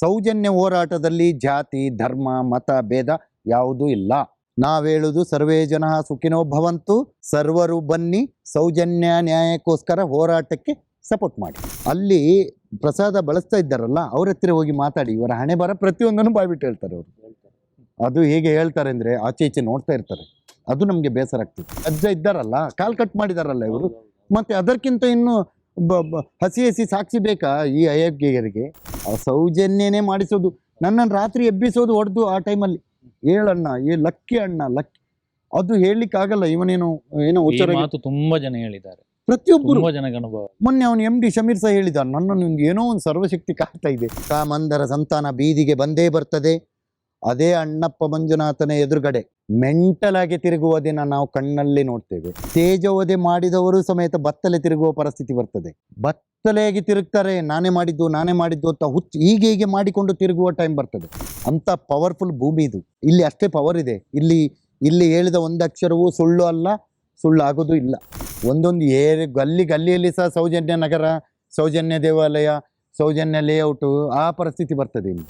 ಸೌಜನ್ಯ ಹೋರಾಟದಲ್ಲಿ ಜಾತಿ, ಧರ್ಮ, ಮತ, ಭೇದ ಯಾವುದೂ ಇಲ್ಲ. ನಾವೇಳುದು ಸರ್ವೇ ಜನ ಸುಖಿನೋ ಭವಂತು, ಸರ್ವರು ಬನ್ನಿ ಸೌಜನ್ಯ ನ್ಯಾಯಕ್ಕೋಸ್ಕರ ಹೋರಾಟಕ್ಕೆ ಸಪೋರ್ಟ್ ಮಾಡಿ. ಅಲ್ಲಿ ಪ್ರಸಾದ ಬಳಸ್ತಾ ಇದ್ದಾರಲ್ಲ, ಅವ್ರ ಹತ್ರ ಹೋಗಿ ಮಾತಾಡಿ, ಇವರ ಹಣೆ ಬರ ಪ್ರತಿಯೊಂದನ್ನು ಬಾಯ್ಬಿಟ್ಟು ಹೇಳ್ತಾರೆ ಅವರು. ಅದು ಹೇಗೆ ಹೇಳ್ತಾರೆ ಅಂದ್ರೆ ಆಚೆ ಈಚೆ ನೋಡ್ತಾ ಇರ್ತಾರೆ. ಅದು ನಮಗೆ ಬೇಸರ ಆಗ್ತದೆ. ಅಜ್ಜ ಇದ್ದಾರಲ್ಲ, ಕಾಲ್ ಕಟ್ ಮಾಡಿದಾರಲ್ಲ ಇವರು. ಮತ್ತೆ ಅದಕ್ಕಿಂತ ಇನ್ನು ಹಸಿ ಹಸಿ ಸಾಕ್ಷಿ ಬೇಕಾ ಈ ಅಯೋಗ್ಯರಿಗೆ ಆ ಸೌಜನ್ಯನೇ ಮಾಡಿಸೋದು. ನನ್ನನ್ನು ರಾತ್ರಿ ಎಬ್ಬಿಸೋದು ಹೊಡೆದು ಆ ಟೈಮಲ್ಲಿ. ಏಳಣ್ಣ ಏ ಲಕ್ಕಿ ಅಣ್ಣ ಲಕ್ಕಿ. ಅದು ಹೇಳಲಿಕ್ಕಾಗಲ್ಲ ಇವನೇನು ಏನೋ ಉತ್ತರ ಮಾತು ತುಂಬಾ ಜನ ಹೇಳಿದ್ದಾರೆ. ಪ್ರತಿಯೊಬ್ಬರು ಮೊನ್ನೆ ಅವನು ಎಂ ಡಿ ಶಮೀರ್ ಸಹ ಹೇಳಿದ ನನ್ನನ್ನು ಏನೋ ಒಂದು ಸರ್ವಶಕ್ತಿ ಕಾಡ್ತಾ ಇದೆ. ಕಾಮಂದರ ಸಂತಾನ ಬೀದಿಗೆ ಬಂದೇ ಬರ್ತದೆ. ಅದೇ ಅಣ್ಣಪ್ಪ ಮಂಜುನಾಥನ ಎದುರುಗಡೆ ಮೆಂಟಲ್ ಆಗಿ ತಿರುಗುವ ದಿನ ನಾವು ಕಣ್ಣಲ್ಲಿ ನೋಡ್ತೇವೆ. ತೇಜೋವದೆ ಮಾಡಿದವರು ಸಮೇತ ಬತ್ತಲೆ ತಿರುಗುವ ಪರಿಸ್ಥಿತಿ ಬರ್ತದೆ. ಬತ್ತಲೆಯಾಗಿ ತಿರುಗ್ತಾರೆ, ನಾನೇ ಮಾಡಿದ್ದು ನಾನೇ ಮಾಡಿದ್ದು ಅಂತ ಹುಚ್ಚು ಹೀಗೆ ಹೀಗೆ ಮಾಡಿಕೊಂಡು ತಿರುಗುವ ಟೈಮ್ ಬರ್ತದೆ. ಅಂತ ಪವರ್ಫುಲ್ ಭೂಮಿ ಇದು. ಇಲ್ಲಿ ಅಷ್ಟೇ ಪವರ್ ಇದೆ. ಇಲ್ಲಿ ಇಲ್ಲಿ ಹೇಳಿದ ಒಂದು ಅಕ್ಷರವು ಸುಳ್ಳು ಅಲ್ಲ, ಸುಳ್ಳು ಆಗೋದು ಇಲ್ಲ. ಒಂದೊಂದು ಏರಿ, ಗಲ್ಲಿ ಗಲ್ಲಿಯಲ್ಲಿ ಸಹ ಸೌಜನ್ಯ ನಗರ, ಸೌಜನ್ಯ ದೇವಾಲಯ, ಸೌಜನ್ಯ ಲೇಔಟು ಆ ಪರಿಸ್ಥಿತಿ ಬರ್ತದೆ ಇಲ್ಲಿ.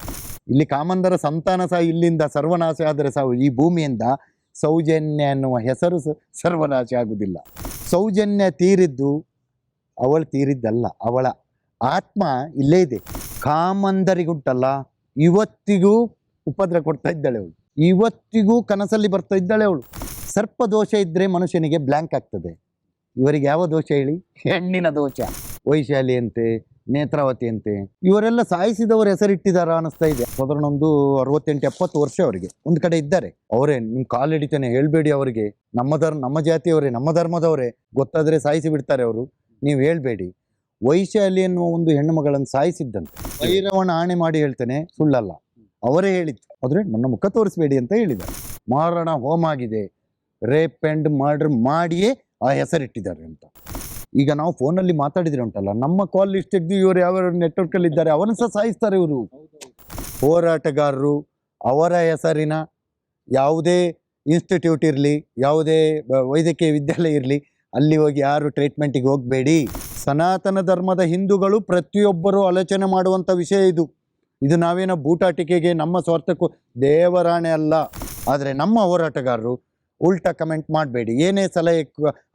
ಇಲ್ಲಿ ಕಾಮಂದರ ಸಂತಾನ ಸಹ ಇಲ್ಲಿಂದ ಸರ್ವನಾಶ ಆದರೆ ಸಹ ಈ ಭೂಮಿಯಿಂದ ಸೌಜನ್ಯ ಎನ್ನುವ ಹೆಸರು ಸರ್ವನಾಶ ಆಗುವುದಿಲ್ಲ. ಸೌಜನ್ಯ ತೀರಿದ್ದು ಅವಳು ತೀರಿದ್ದಲ್ಲ, ಅವಳ ಆತ್ಮ ಇಲ್ಲೇ ಇದೆ. ಕಾಮಂದರಿಗುಂಟಲ್ಲ, ಇವತ್ತಿಗೂ ಉಪದ್ರ ಕೊಡ್ತಾ ಇದ್ದಾಳೆ ಅವಳು. ಇವತ್ತಿಗೂ ಕನಸಲ್ಲಿ ಬರ್ತಾ ಇದ್ದಾಳೆ ಅವಳು. ಸರ್ಪ ದೋಷ ಇದ್ದರೆ ಮನುಷ್ಯನಿಗೆ ಬ್ಲ್ಯಾಂಕ್ ಆಗ್ತದೆ. ಇವರಿಗೆ ಯಾವ ದೋಷ ಹೇಳಿ? ಹೆಣ್ಣಿನ ದೋಷ. ವೈಶಾಲಿ ಅಂತೆ ನೇತ್ರಾವತಿ ಅಂತೆ. ಇವರೆಲ್ಲ ಸಾಯಿಸಿದವರು ಹೆಸರಿಟ್ಟಿದಾರ ಅನಿಸ್ತಾ ಇದೆ. ಒಂದು ಅರವತ್ತೆಂಟು, ಎಪ್ಪತ್ತು ವರ್ಷ ಅವರಿಗೆ. ಒಂದು ಕಡೆ ಇದ್ದಾರೆ. ಅವರೇ, ನಿಮ್ ಕಾಲು ಹಿಡಿತೇನೆ, ಹೇಳ್ಬೇಡಿ ಅವರಿಗೆ. ನಮ್ಮ ಧರ್ಮ ನಮ್ಮ ಜಾತಿಯವರೇ, ನಮ್ಮ ಧರ್ಮದವರೇ, ಗೊತ್ತಾದ್ರೆ ಸಾಯಿಸಿ ಬಿಡ್ತಾರೆ ಅವರು. ನೀವು ಹೇಳ್ಬೇಡಿ. ವೈಶಾಲಿ ಎನ್ನುವ ಒಂದು ಹೆಣ್ಣು ಮಗಳನ್ನು ಸಾಯಿಸಿದ್ದಂತೆ. ಭೈರವನ ಆಣೆ ಮಾಡಿ ಹೇಳ್ತೇನೆ, ಸುಳ್ಳಲ್ಲ. ಅವರೇ ಹೇಳಿದ್ದು. ಆದರೆ ನನ್ನ ಮುಖ ತೋರಿಸಬೇಡಿ ಅಂತ ಹೇಳಿದ ಮಾರಣ ಹೋಮ ಆಗಿದೆ ರೇಪ್ ಆ್ಯಂಡ್ ಮರ್ಡರ್ ಮಾಡಿಯೇ ಆ ಹೆಸರಿಟ್ಟಿದ್ದಾರೆ ಅಂತ. ಈಗ ನಾವು ಫೋನಲ್ಲಿ ಮಾತಾಡಿದ್ರೆ ಉಂಟಲ್ಲ, ನಮ್ಮ ಕಾಲ್ ಲಿಸ್ಟ್ ತೆಗೆದು ಇವರು ಯಾವ ನೆಟ್ವರ್ಕಲ್ಲಿ ಇದ್ದಾರೆ ಅವರನ್ನು ಸಹ ಸಾಯಿಸ್ತಾರೆ ಇವರು. ಹೋರಾಟಗಾರರು, ಅವರ ಹೆಸರಿನ ಯಾವುದೇ ಇನ್ಸ್ಟಿಟ್ಯೂಟ್ ಇರಲಿ, ಯಾವುದೇ ವೈದ್ಯಕೀಯ ವಿದ್ಯಾಲಯ ಇರಲಿ, ಅಲ್ಲಿ ಹೋಗಿ ಯಾರು ಟ್ರೀಟ್ಮೆಂಟಿಗೆ ಹೋಗಬೇಡಿ. ಸನಾತನ ಧರ್ಮದ ಹಿಂದೂಗಳು ಪ್ರತಿಯೊಬ್ಬರೂ ಆಲೋಚನೆ ಮಾಡುವಂಥ ವಿಷಯ ಇದು. ಇದು ನಾವೇನೋ ಬೂಟಾಟಿಕೆಗೆ ನಮ್ಮ ಸ್ವಾರ್ಥಕ್ಕೂ ದೇವರಾಣೆ ಅಲ್ಲ. ಆದರೆ ನಮ್ಮ ಹೋರಾಟಗಾರರು ಉಲ್ಟಾ ಕಮೆಂಟ್ ಮಾಡಬೇಡಿ. ಏನೇ ಸಲಹೆ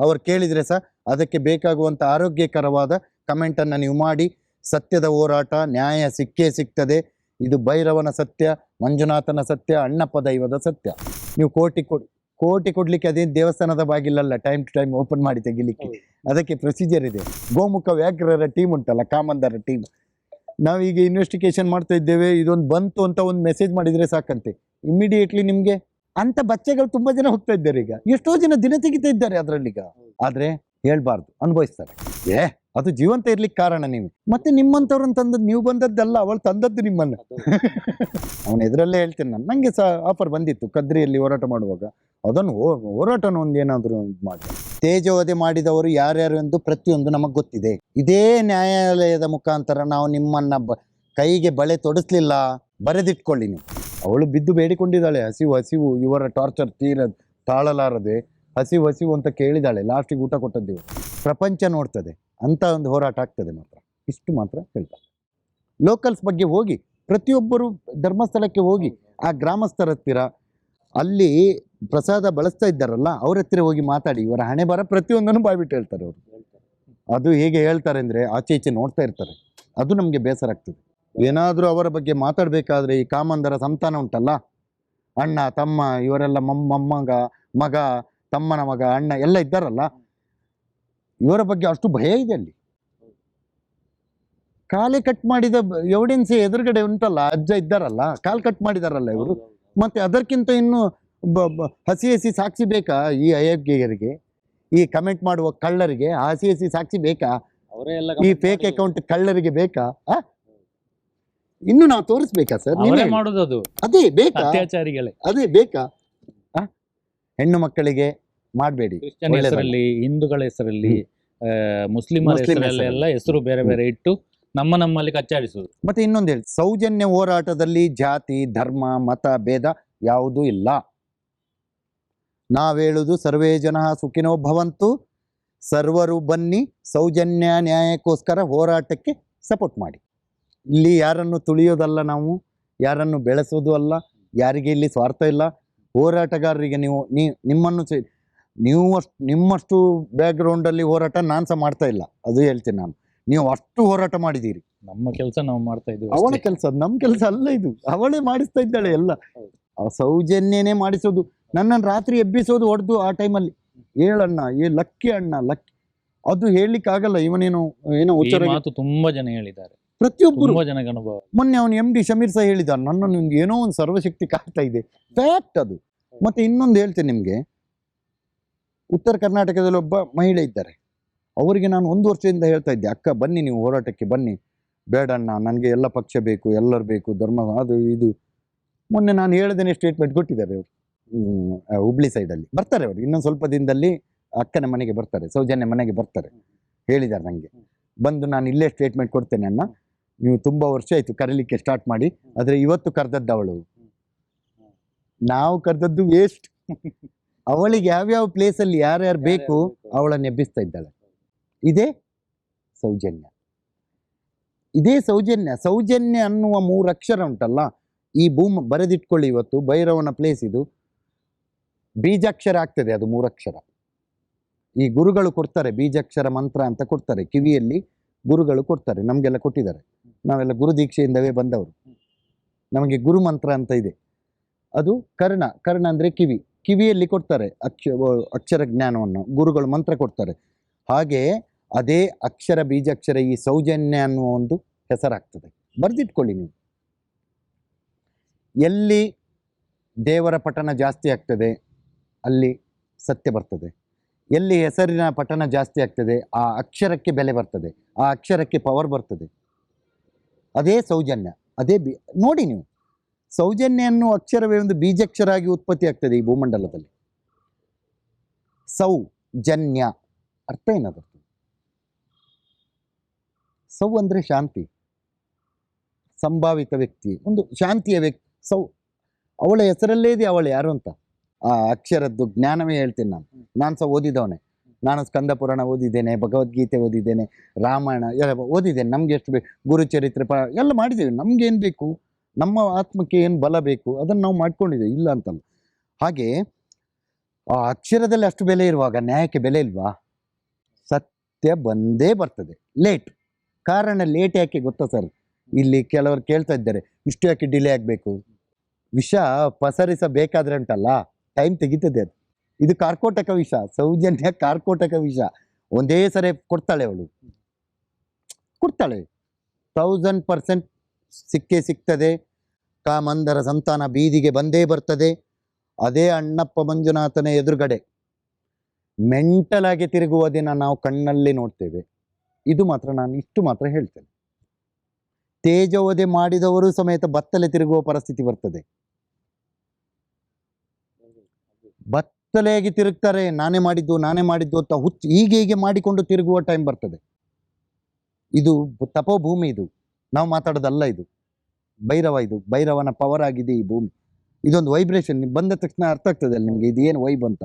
ಅವರು ಕೇಳಿದರೆ ಸಹ ಅದಕ್ಕೆ ಬೇಕಾಗುವಂಥ ಆರೋಗ್ಯಕರವಾದ ಕಮೆಂಟನ್ನು ನೀವು ಮಾಡಿ. ಸತ್ಯದ ಹೋರಾಟ ನ್ಯಾಯ ಸಿಕ್ಕೇ ಸಿಗ್ತದೆ. ಇದು ಭೈರವನ ಸತ್ಯ ಮಂಜುನಾಥನ ಸತ್ಯ ಅಣ್ಣಪ್ಪ ದೈವದ ಸತ್ಯ. ನೀವು ಕೋಟಿ ಕೊಡಿ ಕೋಟಿ ಕೊಡಲಿಕ್ಕೆ ಅದೇನು ದೇವಸ್ಥಾನದ ಬಾಗಿಲಲ್ಲ ಟೈಮ್ ಟು ಟೈಮ್ ಓಪನ್ ಮಾಡಿ ತೆಗಿಲಿಕ್ಕೆ. ಅದಕ್ಕೆ ಪ್ರೊಸೀಜರ್ ಇದೆ. ಗೋಮುಖ ವ್ಯಾಘ್ರರ ಟೀಮ್ ಉಂಟಲ್ಲ ಕಾಮಂದರ ಟೀಮ್ ನಾವೀಗ ಇನ್ವೆಸ್ಟಿಗೇಷನ್ ಮಾಡ್ತಾ ಇದ್ದೇವೆ. ಇದೊಂದು ಬಂತು ಅಂತ ಒಂದು ಮೆಸೇಜ್ ಮಾಡಿದರೆ ಸಾಕಂತೆ. ಇಮಿಡಿಯೇಟ್ಲಿ ನಿಮಗೆ ಅಂತ ಬಚ್ಚೆಗಳು ತುಂಬಾ ಜನ ಹೋಗ್ತಾ ಇದ್ದಾರೆ ಈಗ. ಎಷ್ಟೋ ಜನ ದಿನ ತೆಗಿತಾ ಇದ್ದಾರೆ ಅದರಲ್ಲಿಗ ಆದ್ರೆ ಹೇಳ್ಬಾರ್ದು, ಅನುಭವಿಸ್ತಾರೆ. ಏ, ಅದು ಜೀವಂತ ಇರ್ಲಿಕ್ಕೆ ಕಾರಣ ನೀವು. ಮತ್ತೆ ನಿಮ್ಮಂತವ್ರನ್ನ ತಂದದ್ದು ನೀವು ಬಂದದ್ದಲ್ಲ, ಅವಳು ತಂದದ್ದು ನಿಮ್ಮನ್ನ. ಅವನ ಎದುರಲ್ಲೇ ಹೇಳ್ತೇನೆ ನಾನು. ನಂಗೆ ಸಹ ಆಫರ್ ಬಂದಿತ್ತು, ಕದ್ರಿಯಲ್ಲಿ ಹೋರಾಟ ಮಾಡುವಾಗ. ಅದನ್ನು ಹೋರಾಟ ಒಂದು ಏನಾದರೂ ಮಾಡಿ. ತೇಜೋವಧೆ ಮಾಡಿದವರು ಯಾರ್ಯಾರು ಎಂದು ಪ್ರತಿಯೊಂದು ನಮಗೆ ಗೊತ್ತಿದೆ. ಇದೇ ನ್ಯಾಯಾಲಯದ ಮುಖಾಂತರ ನಾವು ನಿಮ್ಮನ್ನ ಕೈಗೆ ಬಳೆ ತೊಡಿಸ್ಲಿಲ್ಲ, ಬರೆದಿಟ್ಕೊಳ್ಳಿ ನೀವು. ಅವಳು ಬಿದ್ದು ಬೇಡಿಕೊಂಡಿದ್ದಾಳೆ. ಹಸಿವು ಹಸಿವು, ಇವರ ಟಾರ್ಚರ್ ತೀರ ತಾಳಲಾರದೆ ಹಸಿವು ಹಸಿವು ಅಂತ ಕೇಳಿದಾಳೆ. ಲಾಸ್ಟಿಗೆ ಊಟ ಕೊಟ್ಟದ್ದು ಪ್ರಪಂಚ ನೋಡ್ತದೆ. ಅಂತ ಒಂದು ಹೋರಾಟ ಆಗ್ತದೆ ಮಾತ್ರ. ಇಷ್ಟು ಮಾತ್ರ ಹೇಳ್ತಾರೆ ಲೋಕಲ್ಸ್ ಬಗ್ಗೆ ಹೋಗಿ, ಪ್ರತಿಯೊಬ್ಬರು ಧರ್ಮಸ್ಥಳಕ್ಕೆ ಹೋಗಿ, ಆ ಗ್ರಾಮಸ್ಥರ ಹತ್ತಿರ ಅಲ್ಲಿ ಪ್ರಸಾದ ಬಳಸ್ತಾ ಇದ್ದಾರಲ್ಲ, ಅವ್ರ ಹತ್ತಿರ ಹೋಗಿ ಮಾತಾಡಿ. ಇವರ ಹಣೆ ಬರ ಪ್ರತಿಯೊಂದನ್ನು ಬಾಯ್ಬಿಟ್ಟು ಹೇಳ್ತಾರೆ ಅವರು. ಅದು ಹೇಗೆ ಹೇಳ್ತಾರೆ ಅಂದರೆ ಆಚೆ ಈಚೆ ನೋಡ್ತಾ ಇರ್ತಾರೆ. ಅದು ನಮಗೆ ಬೇಸರ ಆಗ್ತದೆ. ಏನಾದರೂ ಅವರ ಬಗ್ಗೆ ಮಾತಾಡಬೇಕಾದ್ರೆ ಈ ಕಾಮಂದರ ಸಂತಾನ ಉಂಟಲ್ಲ? ಅಣ್ಣ ತಮ್ಮ ಇವರೆಲ್ಲ ಮೊಮ್ಮ ಮೊಮ್ಮಗ ಮಗ ತಮ್ಮನ ಮಗ ಅಣ್ಣ ಎಲ್ಲ ಇದ್ದಾರಲ್ಲ? ಇವರ ಬಗ್ಗೆ ಅಷ್ಟು ಭಯ ಇದೆ ಅಲ್ಲಿ. ಕಾಲೇ ಕಟ್ ಮಾಡಿದ ಎವಿಡೆನ್ಸ್ ಎದುರುಗಡೆ ಉಂಟಲ್ಲ ಅಜ್ಜ ಇದ್ದಾರಲ್ಲ ಕಾಲು ಕಟ್ ಮಾಡಿದಾರಲ್ಲ ಇವರು? ಮತ್ತೆ ಅದಕ್ಕಿಂತ ಇನ್ನು ಹಸಿ ಹಸಿ ಸಾಕ್ಷಿ ಬೇಕಾ ಈ ಅಯೋಗ್ಯರಿಗೆ ಈ ಕಮೆಂಟ್ ಮಾಡುವ ಕಳ್ಳರಿಗೆ ಆ ಹಸಿ ಹಸಿ ಸಾಕ್ಷಿ ಬೇಕಾ? ಈ ಫೇಕ್ ಅಕೌಂಟ್ ಕಳ್ಳರಿಗೆ ಬೇಕಾ? ಆ? ಇನ್ನು ನಾವು ತೋರಿಸ್ಬೇಕಾ ಸರ್ ಅವರೇ ಮಾಡುದು ಅದು ಅದೇ ಬೇಕಾ? ಅತ್ಯಾಚಾರಿಗಳೇ. ಅದೇ ಬೇಕಾ? ಹೆಣ್ಣು ಮಕ್ಕಳಿಗೆ ಮಾಡಬೇಡಿ. ಕ್ರಿಶ್ಚಿಯನ್. ಹೆಸರಲ್ಲಿ ಹಿಂದೂಗಳ ಹೆಸರಲ್ಲಿ ಮುಸ್ಲಿಮರ ಮುಸ್ಲಿಂ ಹೆಸರಲ್ಲಿ ಎಲ್ಲ ಹೆಸರು ಬೇರೆ ಬೇರೆ ಇಟ್ಟು ನಮ್ಮ ನಮ್ಮಲ್ಲಿ ಕಚ್ಚಾಡಿಸೋದು ಮತ್ತೆ ಇನ್ನೊಂದು ಹೇಳಿ ಸೌಜನ್ಯ ಹೋರಾಟದಲ್ಲಿ ಜಾತಿ ಧರ್ಮ ಮತ ಭೇದ ಯಾವುದೂ ಇಲ್ಲ. ನಾವೇಳುದು ಸರ್ವೇ ಜನ ಸುಖಿನೋ ಭವಂತು ಸರ್ವರು ಬನ್ನಿ ಸೌಜನ್ಯ ನ್ಯಾಯಕ್ಕೋಸ್ಕರ ಹೋರಾಟಕ್ಕೆ ಸಪೋರ್ಟ್ ಮಾಡಿ. ಇಲ್ಲಿ ಯಾರನ್ನು ತುಳಿಯೋದಲ್ಲ ನಾವು ಯಾರನ್ನು ಬೆಳೆಸೋದು ಅಲ್ಲ ಯಾರಿಗೆ ಇಲ್ಲಿ ಸ್ವಾರ್ಥ ಇಲ್ಲ. ಹೋರಾಟಗಾರರಿಗೆ ನೀವು ನೀ ನಿಮ್ಮನ್ನು ಸೆ- ನೀವು ಅಷ್ಟು ನಿಮ್ಮಷ್ಟು ಬ್ಯಾಕ್ಗ್ರೌಂಡಲ್ಲಿ ಹೋರಾಟ ನಾನು ಸಹ ಮಾಡ್ತಾ ಇಲ್ಲ ಅದು ಹೇಳ್ತೀನಿ ನಾನು. ನೀವು ಅಷ್ಟು ಹೋರಾಟ ಮಾಡಿದ್ದೀರಿ. ನಮ್ಮ ಕೆಲಸ ನಾವು ಮಾಡ್ತಾ ಇದ್ದೀವಿ ಅವಳ. ಕೆಲಸ ನಮ್ಮ ಕೆಲಸ ಅಲ್ಲ ಇದು. ಅವಳೇ ಮಾಡಿಸ್ತಾ ಇದ್ದಾಳೆ ಎಲ್ಲ. ಆ ಸೌಜನ್ಯನೇ ಮಾಡಿಸೋದು. ನನ್ನನ್ನು ರಾತ್ರಿ ಎಬ್ಬಿಸೋದು ಹೊಡೆದು ಆ ಟೈಮಲ್ಲಿ ಹೇಳಣ್ಣ ಏ ಲಕ್ಕಿ ಅಣ್ಣ ಲಕ್ಕಿ ಅದು ಹೇಳಲಿಕ್ಕೆ ಆಗಲ್ಲ ಇವನೇನು ಏನೋ ಮಾತು ತುಂಬಾ ಜನ ಹೇಳಿದ್ದಾರೆ. ಪ್ರತಿಯೊಬ್ಬರು. ತುಂಬಾ ಜನಕ್ಕೆ ಅನುಭವ. ಮೊನ್ನೆ ಅವನು ಎಂ ಡಿ ಶಮೀರ್ ಸಹ ಹೇಳಿದ ನನ್ನನ್ನು ನಿಮ್ಗೆ ಏನೋ ಒಂದು ಸರ್ವಶಕ್ತಿ ಕಾಡ್ತಾ ಇದೆ. ಫ್ಯಾಕ್ಟ್ ಅದು. ಮತ್ತೆ ಇನ್ನೊಂದು ಹೇಳ್ತೇನೆ ನಿಮಗೆ. ಉತ್ತರ ಕರ್ನಾಟಕದಲ್ಲಿ ಒಬ್ಬ ಮಹಿಳೆ ಇದ್ದಾರೆ. ಅವರಿಗೆ ನಾನು ಒಂದು ವರ್ಷದಿಂದ ಹೇಳ್ತಾ ಇದ್ದೆ ಅಕ್ಕ ಬನ್ನಿ ನೀವು ಹೋರಾಟಕ್ಕೆ ಬನ್ನಿ. ಬೇಡಣ್ಣ ನನಗೆ ಎಲ್ಲ ಪಕ್ಷ ಬೇಕು ಎಲ್ಲರು ಬೇಕು ಧರ್ಮ ಅದು ಇದು. ಮೊನ್ನೆ ನಾನು ಹೇಳ್ದೇನೆ ಸ್ಟೇಟ್ಮೆಂಟ್ ಕೊಟ್ಟಿದ್ದಾರೆ ಅವರು. ಹುಬ್ಳಿ ಸೈಡಲ್ಲಿ ಬರ್ತಾರೆ ಅವರು. ಇನ್ನೊಂದು ಸ್ವಲ್ಪ ದಿನದಲ್ಲಿ ಅಕ್ಕನ ಮನೆಗೆ ಬರ್ತಾರೆ ಸೌಜನ್ಯ ಮನೆಗೆ ಬರ್ತಾರೆ. ಹೇಳಿದ್ದಾರೆ ನನಗೆ ಬಂದು ನಾನು ಇಲ್ಲೇ ಸ್ಟೇಟ್ಮೆಂಟ್ ಕೊಡ್ತೇನೆ ಅಣ್ಣ. ನೀವು ತುಂಬಾ ವರ್ಷ ಆಯ್ತು ಕರೀಲಿಕ್ಕೆ ಸ್ಟಾರ್ಟ್ ಮಾಡಿ ಆದ್ರೆ ಇವತ್ತು ಕರೆದದ್ದು ಅವಳು. ನಾವು ಕರೆದದ್ದು ವೇಸ್ಟ್ ಅವಳಿಗೆ ಯಾವ್ಯಾವ ಪ್ಲೇಸಲ್ಲಿ ಯಾರ್ಯಾರು ಬೇಕು ಅವಳನ್ನು ಎಬ್ಬಿಸ್ತಾ ಇದ್ದಾಳೆ. ಇದೇ ಸೌಜನ್ಯ. ಇದೇ ಸೌಜನ್ಯ. ಸೌಜನ್ಯ ಅನ್ನುವ ಮೂರು ಅಕ್ಷರ ಉಂಟಲ್ಲ ಈ ಭೂಮ ಬರೆದಿಟ್ಕೊಳ್ಳಿ ಇವತ್ತು ಭೈರವನ ಪ್ಲೇಸ್ ಇದು. ಬೀಜಾಕ್ಷರ ಆಗ್ತದೆ ಅದು ಮೂರಕ್ಷರ ಈ ಗುರುಗಳು ಕೊಡ್ತಾರೆ ಬೀಜಾಕ್ಷರ ಮಂತ್ರ ಅಂತ ಕೊಡ್ತಾರೆ ಕಿವಿಯಲ್ಲಿ ಗುರುಗಳು ಕೊಡ್ತಾರೆ ನಮಗೆಲ್ಲ ಕೊಟ್ಟಿದ್ದಾರೆ. ನಾವೆಲ್ಲ ಗುರು ದೀಕ್ಷೆಯಿಂದವೇ ಬಂದವರು. ನಮಗೆ ಗುರು ಮಂತ್ರ ಅಂತ ಇದೆ. ಅದು ಕರ್ಣ ಕರ್ಣ ಅಂದರೆ ಕಿವಿ. ಕಿವಿಯಲ್ಲಿ ಕೊಡ್ತಾರೆ ಅಕ್ಷ ಅಕ್ಷರ ಜ್ಞಾನವನ್ನು. ಗುರುಗಳು ಮಂತ್ರ ಕೊಡ್ತಾರೆ. ಹಾಗೆ ಅದೇ ಅಕ್ಷರ ಬೀಜಾಕ್ಷರ ಈ ಸೌಜನ್ಯ ಅನ್ನುವ ಒಂದು ಹೆಸರಾಗ್ತದೆ. ಬರೆದಿಟ್ಕೊಳ್ಳಿ ನೀವು. ಎಲ್ಲಿ ದೇವರ ಪಠಣ ಜಾಸ್ತಿ ಆಗ್ತದೆ, ಅಲ್ಲಿ ಸತ್ಯ ಬರ್ತದೆ. ಎಲ್ಲಿ ಹೆಸರಿನ ಪಠಣ ಜಾಸ್ತಿ ಆಗ್ತದೆ, ಆ ಅಕ್ಷರಕ್ಕೆ ಬೆಲೆ ಬರ್ತದೆ, ಆ ಅಕ್ಷರಕ್ಕೆ ಪವರ್ ಬರ್ತದೆ. ಅದೇ ಸೌಜನ್ಯ, ಅದೇ ಬಿ, ನೋಡಿ ನೀವು. ಸೌಜನ್ಯ ಅನ್ನುವ ಅಕ್ಷರವೇ ಒಂದು ಬೀಜಾಕ್ಷರ ಆಗಿ ಉತ್ಪತ್ತಿ ಆಗ್ತದೆ ಈ ಭೂಮಂಡಲದಲ್ಲಿ. ಸೌಜನ್ಯ ಅರ್ಥ ಏನದದ್ದು ಸೌ ಅಂದರೆ ಶಾಂತಿ. ಸಂಭಾವಿತ ವ್ಯಕ್ತಿ, ಒಂದು ಶಾಂತಿಯ ವ್ಯಕ್ತಿ, ಸೌ, ಅವಳ ಹೆಸರಲ್ಲೇ ಇದೆ, ಅವಳು ಯಾರು ಅಂತ? ಆ ಅಕ್ಷರದ್ದು ಜ್ಞಾನವೇ ಹೇಳ್ತೀನಿ ನಾನು. ನಾನು ಸಹ ಓದಿದವನೇ. ನಾನು ಸ್ಕಂದ ಪುರಾಣ ಓದಿದ್ದೇನೆ, ಭಗವದ್ಗೀತೆ ಓದಿದ್ದೇನೆ, ರಾಮಾಯಣ ಎಲ್ಲ ಓದಿದ್ದೇನೆ. ನಮ್ಗೆ ಎಷ್ಟು ಬೇಕು? ಗುರುಚರಿತ್ರೆ ಪ, ಎಲ್ಲ ಮಾಡಿದ್ದೇವೆ. ನಮಗೇನು ಬೇಕು? ನಮ್ಮ ಆತ್ಮಕ್ಕೆ ಏನು ಬಲ ಬೇಕು? ಅದನ್ನು ನಾವು ಮಾಡ್ಕೊಂಡಿದ್ದೇವೆ. ಇಲ್ಲ ಅಂತಲ್ಲ. ಹಾಗೆ, ಆ ಅಕ್ಷರದಲ್ಲಿ ಅಷ್ಟು ಬೆಲೆ ಇರುವಾಗ, ನ್ಯಾಯಕ್ಕೆ ಬೆಲೆ ಇಲ್ವಾ? ಸತ್ಯ ಬಂದೇ ಬರ್ತದೆ. ಲೇಟ್. ಕಾರಣ ಲೇಟ್ ಯಾಕೆ ಗೊತ್ತಾ ಸರ್? ಇಲ್ಲಿ ಕೆಲವರು ಕೇಳ್ತಾ ಇದ್ದಾರೆ. ಇಷ್ಟು ಯಾಕೆ ಡಿಲೇ ಆಗಬೇಕು? ವಿಷ ಪಸರಿಸಬೇಕಾದ್ರೆ ಉಂಟಲ್ಲ? ಟೈಮ್ ತೆಗಿತದೆ ಅದು. ಇದು ಕಾರ್ಕೋಟಕ ವಿಷ, ಸೌಜನ್ಯ ಕಾರ್ಕೋಟಕ ವಿಷ. ಒಂದೇ ಸರಿ ಕೊಡ್ತಾಳೆ ಅವಳು. ಕೊಡ್ತಾಳೆ. ತೌಸಂಡ್ ಪರ್ಸೆಂಟ್ ಸಿಕ್ಕೇ ಸಿಗ್ತದೆ. ಕಾಮಂದರ ಸಂತಾನ ಬೀದಿಗೆ ಬಂದೇ ಬರ್ತದೆ. ಅದೇ ಅಣ್ಣಪ್ಪ ಮಂಜುನಾಥನ ಎದುರುಗಡೆ. ಮೆಂಟಲ್ ಆಗಿ ತಿರುಗುವ ದಿನ ನಾವು ಕಣ್ಣಲ್ಲಿ ನೋಡ್ತೇವೆ. ಇದು ಮಾತ್ರ ನಾನು ಇಷ್ಟು ಮಾತ್ರ ಹೇಳ್ತೇನೆ. ತೇಜೋವಧೆ ಮಾಡಿದವರು ಸಮೇತ ಬತ್ತಲೆ ತಿರುಗುವ ಪರಿಸ್ಥಿತಿ ಬರ್ತದೆ. ಬತ್ತಲೆಯಾಗಿ ತಿರುಗ್ತಾರೆ ನಾನೇ ಮಾಡಿದ್ದು ನಾನೇ ಮಾಡಿದ್ದು ಅಂತ ಹುಚ್ಚು ಹೀಗೆ ಹೀಗೆ ಮಾಡಿಕೊಂಡು ತಿರುಗುವ ಟೈಮ್ ಬರ್ತದೆ. ಇದು ತಪೋಭೂಮಿ ಇದು. ನಾವು ಮಾತಾಡೋದಲ್ಲ ಇದು. ಭೈರವ ಇದು. ಭೈರವನ ಪವರ್ ಆಗಿದೆ ಈ ಭೂಮಿ. ಇದೊಂದು ವೈಬ್ರೇಷನ್ ಬಂದ ತಕ್ಷಣ ಅರ್ಥ ಆಗ್ತದೆ ಅಲ್ಲಿ ನಿಮ್ಗೆ ಇದೇನು ವೈಬ್ ಅಂತ.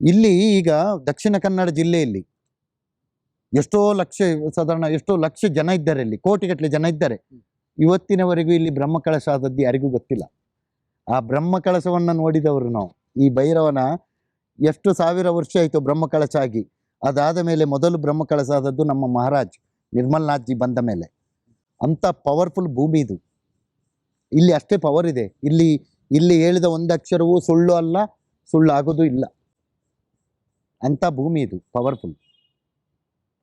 ಇಲ್ಲಿ ಈಗ ದಕ್ಷಿಣ ಕನ್ನಡ ಜಿಲ್ಲೆಯಲ್ಲಿ ಎಷ್ಟೋ ಲಕ್ಷ ಸಾಧಾರಣ ಎಷ್ಟೋ ಲಕ್ಷ ಜನ ಇದ್ದಾರೆ ಇಲ್ಲಿ ಕೋಟಿಗಟ್ಟಲೆ ಜನ ಇದ್ದಾರೆ. ಇವತ್ತಿನವರೆಗೂ ಇಲ್ಲಿ ಬ್ರಹ್ಮಕಳಶ ಆದದ್ದು ಯಾರಿಗೂ ಗೊತ್ತಿಲ್ಲ. ಆ ಬ್ರಹ್ಮಕಳಶವನ್ನ ನೋಡಿದವರು ನಾವು. ಈ ಭೈರವನ ಎಷ್ಟು ಸಾವಿರ ವರ್ಷ ಆಯಿತು ಬ್ರಹ್ಮಕಳಶ ಆಗಿ. ಅದಾದ ಮೇಲೆ ಮೊದಲು ಬ್ರಹ್ಮಕಳಶ ಆದದ್ದು ನಮ್ಮ ಮಹಾರಾಜ್, ನಿರ್ಮಲ್ನಾಥ್ಜಿ ಬಂದ ಮೇಲೆ. ಅಂಥ ಪವರ್ಫುಲ್ ಭೂಮಿ ಇದು. ಇಲ್ಲಿ ಅಷ್ಟೇ ಪವರ್ ಇದೆ. ಇಲ್ಲಿ ಇಲ್ಲಿ ಹೇಳಿದ ಒಂದು ಅಕ್ಷರವೂ ಸುಳ್ಳು ಅಲ್ಲ, ಸುಳ್ಳು ಆಗೋದು ಇಲ್ಲ. ಅಂಥ ಭೂಮಿ ಇದು ಪವರ್ಫುಲ್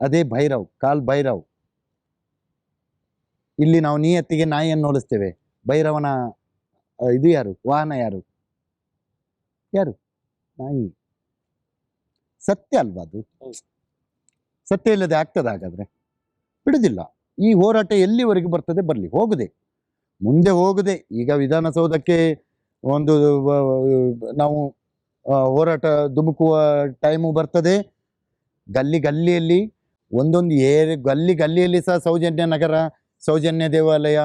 ಅದೇ ಭೈರವ್, ಕಾಲ್ ಭೈರವ್. ಇಲ್ಲಿ ನಾವು ನಿಯತ್ತಿಗೆ ನಾಯಿಯನ್ನು ಹೋಲಿಸ್ತೇವೆ. ಭೈರವನ ಇದು ಯಾರು? ವಾಹನ ಯಾರು? ಯಾರು? ನಾಯಿ. ಸತ್ಯ ಅಲ್ವಾ ಅದು? ಸತ್ಯ ಇಲ್ಲದೆ ಆಗ್ತದೆ ಹಾಗಾದ್ರೆ. ಬಿಡುದಿಲ್ಲ. ಈ ಹೋರಾಟ ಎಲ್ಲಿವರೆಗೆ ಬರ್ತದೆ ಬರಲಿ ಹೋಗದೆ. ಮುಂದೆ ಹೋಗದೆ. ಈಗ ವಿಧಾನಸೌಧಕ್ಕೆ ಒಂದು ನಾವು ಹೋರಾಟ ದುಮುಕುವ ಟೈಮು ಬರ್ತದೆ. ಗಲ್ಲಿ ಗಲ್ಲಿಯಲ್ಲಿ ಒಂದೊಂದು ಏರ್ ಗಲ್ಲಿ ಗಲ್ಲಿಯಲ್ಲಿ ಸಹ ಸೌಜನ್ಯ ನಗರ ಸೌಜನ್ಯ ದೇವಾಲಯ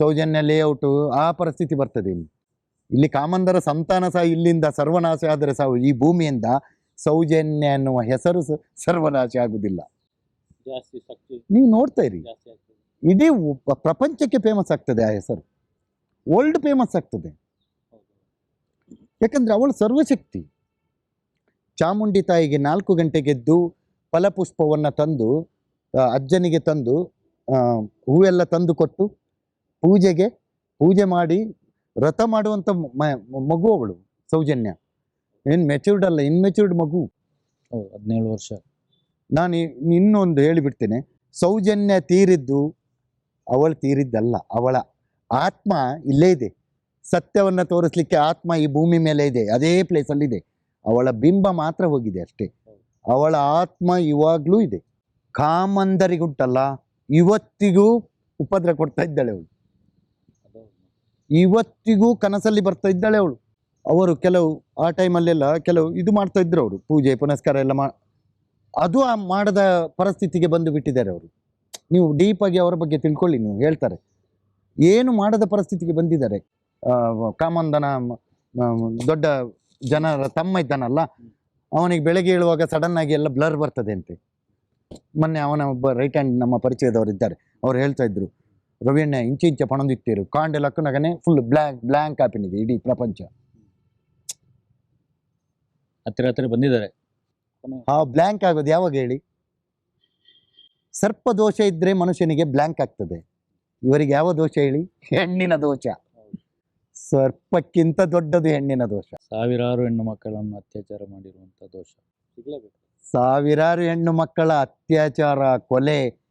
ಸೌಜನ್ಯ ಲೇಔಟು ಆ ಪರಿಸ್ಥಿತಿ ಬರ್ತದೆ ಇಲ್ಲಿ. ಇಲ್ಲಿ ಕಾಮಂದರ ಸಂತಾನ ಸಹ ಇಲ್ಲಿಂದ ಸರ್ವನಾಶ ಆದರೆ ಸಹ ಈ ಭೂಮಿಯಿಂದ ಸೌಜನ್ಯ ಎನ್ನುವ ಹೆಸರು ಸರ್ವನಾಶ ಆಗುವುದಿಲ್ಲ ನೀವು ನೋಡ್ತಾ ಇರಿ. ಇಡೀ ಪ್ರಪಂಚಕ್ಕೆ ಫೇಮಸ್ ಆಗ್ತದೆ ಆ ಹೆಸರು. ವರ್ಲ್ಡ್ ಫೇಮಸ್ ಆಗ್ತದೆ. ಯಾಕಂದ್ರೆ ಅವಳು ಸರ್ವಶಕ್ತಿ. ಚಾಮುಂಡಿ ತಾಯಿಗೆ ನಾಲ್ಕು ಗಂಟೆಗೆದ್ದು ಫಲಪುಷ್ಪವನ್ನು ತಂದು ಅಜ್ಜನಿಗೆ ತಂದು ಹೂವೆಲ್ಲ ತಂದು ಕೊಟ್ಟು ಪೂಜೆಗೆ ಪೂಜೆ ಮಾಡಿ ವ್ರತ ಮಾಡುವಂಥ ಮಗು ಅವಳು ಸೌಜನ್ಯ. ಏನು ಮೆಚೂರ್ಡ್ ಅಲ್ಲ ಇನ್ಮೆಚೂರ್ಡ್ ಮಗು. ಹೌದು ಹದಿನೇಳು ವರ್ಷ. ನಾನು ಇನ್ನೊಂದು ಹೇಳಿಬಿಡ್ತೇನೆ. ಸೌಜನ್ಯ ತೀರಿದ್ದು ಅವಳು ತೀರಿದ್ದಲ್ಲ ಅವಳ ಆತ್ಮ ಇಲ್ಲೇ ಇದೆ. ಸತ್ಯವನ್ನು ತೋರಿಸ್ಲಿಕ್ಕೆ ಆತ್ಮ ಈ ಭೂಮಿ ಮೇಲೆ ಇದೆ ಅದೇ ಪ್ಲೇಸಲ್ಲಿದೆ ಅವಳ ಬಿಂಬ ಮಾತ್ರ ಹೋಗಿದೆ ಅಷ್ಟೇ. ಅವಳ ಆತ್ಮ ಇವಾಗಲೂ ಇದೆ. ಕಾಮಂದರಿಗುಂಟಲ್ಲ ಇವತ್ತಿಗೂ ಉಪದ್ರ ಕೊಡ್ತಾ ಇದ್ದಾಳೆ ಅವಳು. ಇವತ್ತಿಗೂ ಕನಸಲ್ಲಿ ಬರ್ತಾ ಇದ್ದಾಳೆ ಅವಳು. ಅವರು ಕೆಲವು, ಆ ಟೈಮಲ್ಲೆಲ್ಲ ಕೆಲವು ಇದು ಮಾಡ್ತಾ ಇದ್ರು ಅವರು, ಪೂಜೆ, ಪುನಸ್ಕಾರ ಎಲ್ಲ ಮಾ, ಅದು ಆ ಮಾಡದ ಪರಿಸ್ಥಿತಿಗೆ ಬಂದು ಬಿಟ್ಟಿದ್ದಾರೆ ಅವರು. ನೀವು ಡೀಪಾಗಿ ಅವರ ಬಗ್ಗೆ ತಿಳ್ಕೊಳ್ಳಿ, ನೀವು ಹೇಳ್ತಾರೆ. ಏನು ಮಾಡದ ಪರಿಸ್ಥಿತಿಗೆ ಬಂದಿದ್ದಾರೆ? ಕಾಮಂದನ ದೊಡ್ಡ ಜನರ ತಮ್ಮ ಇದ್ದಾನಲ್ಲ, ಅವನಿಗೆ ಬೆಳಗ್ಗೆ ಹೇಳುವಾಗ ಸಡನ್ ಆಗಿ ಎಲ್ಲ ಬ್ಲರ್ ಬರ್ತದೆ ಅಂತೆ. ಮೊನ್ನೆ ಅವನ ಒಬ್ಬ ರೈಟ್ ಹ್ಯಾಂಡ್ ನಮ್ಮ ಪರಿಚಯದವರು ಇದ್ದಾರೆ ಅವ್ರು ಹೇಳ್ತಾ ಇದ್ರು ರವಿಯಣ್ಣ ಇಂಚೆ ಇಂಚೆ ಪಣದಿತ್ತಿರು ಕಾಂಡೆ ಲಕ್ಕನಗನೆ ಫುಲ್ ಬ್ಲ್ಯಾಂಕ್ ಬ್ಲ್ಯಾಂಕ್ ಆಪಿನಿದೆ ಇಡೀ ಪ್ರಪಂಚ. ಹತ್ತಿರ ಹತ್ತಿರ ಬಂದಿದ್ದಾರೆ. ಆ ಬ್ಲ್ಯಾಂಕ್ ಆಗೋದು ಯಾವಾಗ ಹೇಳಿ? ಸರ್ಪ ದೋಷ ಇದ್ರೆ ಮನುಷ್ಯನಿಗೆ ಬ್ಲ್ಯಾಂಕ್ ಆಗ್ತದೆ. ಇವರಿಗೆ ಯಾವ ದೋಷ ಹೇಳಿ? ಹೆಣ್ಣಿನ ದೋಷ. ಸರ್ಪಕ್ಕಿಂತ ದೊಡ್ಡದು ಹೆಣ್ಣಿನ ದೋಷ. ಸಾವಿರಾರು ಹೆಣ್ಣು ಮಕ್ಕಳನ್ನು ಅತ್ಯಾಚಾರ ಮಾಡಿರುವಂತ ದೋಷ. ಸಿಗ್ಲೇಬೇಕು ಸಾವಿರಾರು ಹೆಣ್ಣು ಮಕ್ಕಳ ಅತ್ಯಾಚಾರ ಕೊಲೆ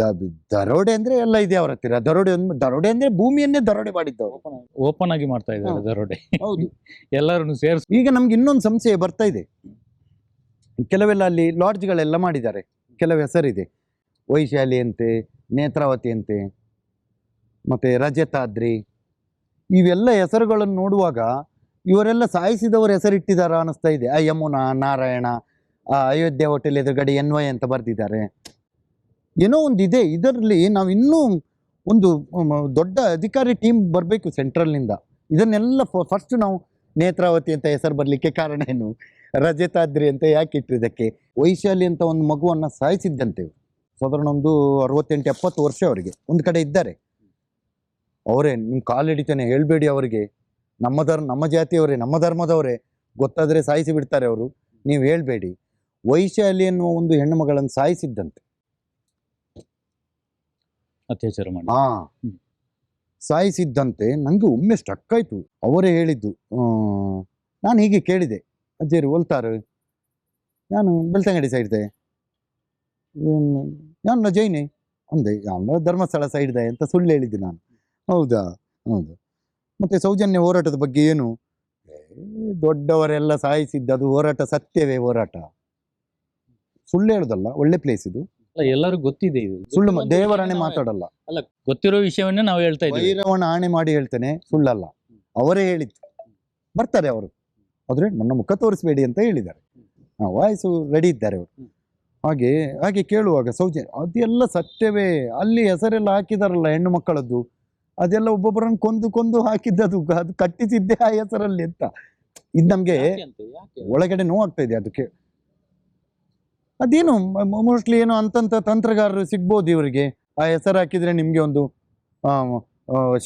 ದ- ದರೋಡೆ ಅಂದ್ರೆ ಎಲ್ಲ ಇದೆ ಅವ್ರ ಹತ್ತಿರ. ದರೋಡೆ ಒಂದ್- ದರೋಡೆ ಅಂದ್ರೆ ಭೂಮಿಯನ್ನೇ ದರೋಡೆ ಮಾಡಿದ್ದವರು. ಓಪನ್ ಆಗಿ ಮಾಡ್ತಾ ಇದ್ದಾರೆ ದರೋಡೆ. ಹೌದು. ಎಲ್ಲರನ್ನು ಸೇರಿಸಿ ಈಗ ನಮ್ಗೆ ಇನ್ನೊಂದು ಸಂಶಯ ಬರ್ತಾ ಇದೆ. ಕೆಲವೆಲ್ಲ ಅಲ್ಲಿ ಲಾಡ್ಜ್ಗಳೆಲ್ಲ ಮಾಡಿದ್ದಾರೆ. ಕೆಲವು ಹೆಸರಿದೆ. ವೈಶಾಲಿ ಅಂತೆ ನೇತ್ರಾವತಿ ಅಂತೆ ಮತ್ತೆ ರಜತಾದ್ರಿ. ಇವೆಲ್ಲ ಹೆಸರುಗಳನ್ನು ನೋಡುವಾಗ ಇವರೆಲ್ಲ ಸಾಯಿಸಿದವರ ಹೆಸರಿಟ್ಟಿದ್ದಾರೆ ಅನಿಸ್ತಾ ಇದೆ. ಆ ಯಮುನಾ ನಾರಾಯಣ ಆ ಅಯೋಧ್ಯೆ ಹೋಟೆಲ್ ಎದುರುಗಡೆ ಎನ್ ವೈ ಅಂತ ಬರೆದಿದ್ದಾರೆ. ಏನೋ ಒಂದು ಇದೆ ಇದರಲ್ಲಿ ನಾವು ಇನ್ನೂ ಒಂದು ದೊಡ್ಡ ಅಧಿಕಾರಿ ಟೀಮ್ ಬರಬೇಕು ಸೆಂಟ್ರಲ್ನಿಂದ ಇದನ್ನೆಲ್ಲ ಫಸ್ಟ್ ನಾವು ನೇತ್ರಾವತಿ ಅಂತ ಹೆಸರು ಬರಲಿಕ್ಕೆ ಕಾರಣ ಏನು? ರಜತಾದ್ರಿ ಅಂತ ಯಾಕೆ ಇಟ್ಟಿದ್ದಕ್ಕೆ? ವೈಶಾಲಿ ಅಂತ ಒಂದು ಮಗುವನ್ನು ಸಾಯಿಸಿದ್ದಂತೆ. ಸಾಧಾರಣ ಒಂದು ಅರವತ್ತೆಂಟು, ಎಪ್ಪತ್ತು ವರ್ಷ ಅವರಿಗೆ. ಒಂದು ಕಡೆ ಇದ್ದಾರೆ. ಅವರೇ ನಿಮ್ಮ ಕಾಲು ಹಿಡಿತಾನೆ, ಹೇಳ್ಬೇಡಿ ಅವರಿಗೆ. ನಮ್ಮ ಧರ್ಮ ನಮ್ಮ ಜಾತಿಯವರೇ, ನಮ್ಮ ಧರ್ಮದವರೇ, ಗೊತ್ತಾದರೆ ಸಾಯಿಸಿ ಬಿಡ್ತಾರೆ ಅವರು. ನೀವು ಹೇಳಬೇಡಿ. ವೈಶಾಲಿ ಎನ್ನುವ ಒಂದು ಹೆಣ್ಣು ಮಗಳನ್ನು ಸಾಯಿಸಿದ್ದಂತೆ. ಅತ್ಯಾಚಾರ ಮಾಡಿ ಹಾ. ಸಾಯಿಸಿದ್ದಂತೆ ನನಗೆ ಒಮ್ಮೆ ಸ್ಟಕ್ ಆಯಿತು. ಅವರೇ ಹೇಳಿದ್ದು ನಾನು ಹೀಗೆ ಕೇಳಿದೆ. ಅಜ್ಜಿಯರು ಒಲ್ತಾರು. ನಾನು ಬೆಳ್ತಂಗಡಿ ಸೈಡ್ದೆ ನಾನು ಜೈನೆ? ಅಂದೆ ನಾನು ಧರ್ಮಸ್ಥಳ ಸೈಡ್ದೆ ಅಂತ ಸುಳ್ಳು ಹೇಳಿದ್ದೆ ನಾನು. ಹೌದಾ? ಹೌದು. ಮತ್ತು ಸೌಜನ್ಯ ಹೋರಾಟದ ಬಗ್ಗೆ ಏನು? ದೊಡ್ಡವರೆಲ್ಲ ಸಾಯಿಸಿದ್ದು ಅದು ಹೋರಾಟ ಸತ್ಯವೇ ಹೋರಾಟ. ಸುಳ್ಳು ಹೇಳೋದಲ್ಲ ಒಳ್ಳೆ ಪ್ಲೇಸ್ ಇದು. ಅಲ್ಲ ಎಲ್ಲರೂ ಗೊತ್ತಿದೆ ಇದು. ಸುಳ್ಳು ಮ- ದೇವರನ್ನೇ ಮಾತಾಡಲ್ಲ. ಅಲ್ಲ ಗೊತ್ತಿರೋ ವಿಷಯವನ್ನೇ ನಾವು ಹೇಳ್ತಾ ಇದ್ದೀವಿ. ಭೈರವನ ಆಣೆ ಮಾಡಿ ಹೇಳ್ತೇನೆ ಸುಳ್ಳಲ್ಲ. ಅವರೇ ಹೇಳಿದ್ದು. ಬರ್ತಾರೆ ಅವರು. ಆದ್ರೆ ನನ್ನ ಮುಖ ತೋರಿಸಬೇಡಿ ಅಂತ ಹೇಳಿದ್ದಾರೆ. ವಾಯ್ಸು ರೆಡಿ ಇದ್ದಾರೆ ಅವರು. ಹಾಗೆ ಹಾಗೆ ಕೇಳುವಾಗ ಸೌಜನ್ಯ ಅದೆಲ್ಲ ಸತ್ಯವೇ. ಅಲ್ಲಿ ಹೆಸರೆಲ್ಲ ಹಾಕಿದಾರಲ್ಲ ಹೆಣ್ಣು ಮಕ್ಕಳದ್ದು. ಅದೆಲ್ಲ ಒಬ್ಬೊಬ್ಬರನ್ನು ಕೊಂದು ಕೊಂದು ಹಾಕಿದ್ದದು. ಅದು ಕಟ್ಟಿಸಿದ್ದೆ ಆ ಹೆಸರಲ್ಲಿ ಅಂತ. ಇದು ನಮಗೆ ಯಾಕೆ ಅಂತ? ಯಾಕೆ? ಒಳಗಡೆ ನೋವಾಗ್ತಾ ಇದೆ ಅದಕ್ಕೆ ಅದೇನು ಮೋಸ್ಟ್ಲಿ ಏನೋ ಅಂತಂತ ತಂತ್ರಗಾರರು ಸಿಗ್ಬೋದು ಇವರಿಗೆ. ಆ ಹೆಸರು ಹಾಕಿದ್ರೆ ನಿಮಗೆ ಒಂದು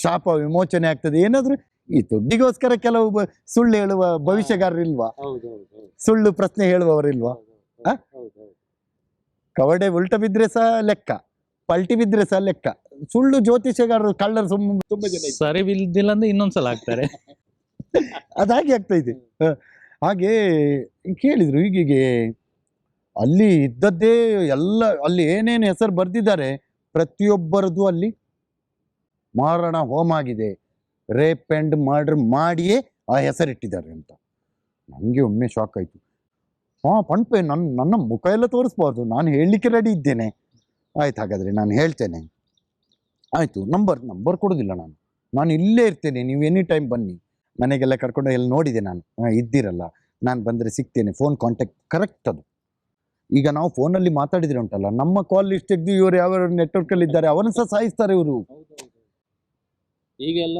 ಶಾಪ ವಿಮೋಚನೆ ಆಗ್ತದೆ. ಏನಾದ್ರು ಈ ದುಡ್ಡಿಗೋಸ್ಕರ ಕೆಲವು ಸುಳ್ಳು ಹೇಳುವ ಭವಿಷ್ಯಗಾರರು ಹೌದು. ಸುಳ್ಳು ಪ್ರಶ್ನೆ ಹೇಳುವವರಿಲ್ವಾ. ಕವಡೆ ಉಲ್ಟ ಬಿದ್ರೆ ಸಹ ಲೆಕ್ಕ ಪಲ್ಟಿ ಬಿದ್ರೆ ಸಹ ಲೆಕ್ಕ. ಸುಳ್ಳು ಜ್ಯೋತಿಷ್ಯಗಾರರು ಕಳ್ಳರು ಸುಮ್ಮ ತುಂಬಾ ಜನ. ಸರಿ ಬಿಲ್ದಿಲ್ಲ ಅಂದ್ರೆ ಇನ್ನೊಂದ್ಸಲ ಆಗ್ತಾರೆ. ಅದಾಗಿ ಆಗ್ತಾ ಇದೆ. ಹಾಗೆ ಕೇಳಿದ್ರು ಹೀಗೀಗೆ ಅಲ್ಲಿ ಇದ್ದದ್ದೇ ಎಲ್ಲ, ಅಲ್ಲಿ ಏನೇನು ಹೆಸರು ಬರೆದಿದ್ದಾರೆ ಪ್ರತಿಯೊಬ್ಬರದು ಅಲ್ಲಿ ಮಾರಣ ಹೋಮ ಆಗಿದೆ. ರೇಪ್ ಆ್ಯಂಡ್ ಮರ್ಡರ್ ಮಾಡಿಯೇ ಆ ಹೆಸರಿಟ್ಟಿದ್ದಾರೆ ಅಂತ. ನನಗೆ ಒಮ್ಮೆ ಶಾಕ್ ಆಯಿತು. ಹಾಂ ಪಣ್ಪೆ ನನ್ನ ನನ್ನ ಮುಖ ಎಲ್ಲ ತೋರಿಸ್ಬಾರ್ದು. ನಾನು ಹೇಳಲಿಕ್ಕೆ ರೆಡಿ ಇದ್ದೇನೆ. ಆಯ್ತು, ಹಾಗಾದರೆ ನಾನು ಹೇಳ್ತೇನೆ. ಆಯಿತು ನಂಬರ್ ನಂಬರ್ ಕೊಡೋದಿಲ್ಲ ನಾನು. ನಾನು ಇಲ್ಲೇ ಇರ್ತೇನೆ. ನೀವು ಎನಿ ಟೈಮ್ ಬನ್ನಿ. ಮನೆಗೆಲ್ಲ ಕರ್ಕೊಂಡು ಎಲ್ಲಿ ನೋಡಿದೆ ನಾನು. ಇದ್ದಿರಲ್ಲ. ನಾನು ಬಂದರೆ ಸಿಗ್ತೇನೆ. ಫೋನ್ ಕಾಂಟ್ಯಾಕ್ಟ್ ಕರೆಕ್ಟ್ ಅದು. ಈಗ ನಾವು ಫೋನಲ್ಲಿ ಮಾತಾಡಿದ್ರೆ ಉಂಟಲ್ಲ ನಮ್ಮ ಕಾಲ್ ಲಿಸ್ಟ್ ತೆಗೆದು ಇವರು ಯಾವ ನೆಟ್ವರ್ಕ್ ಅಲ್ಲಿ ಇದ್ದಾರೆ ಅವರನ್ನ ಸಹ ಸಾಯಿಸ್ತಾರೆ ಇವರು.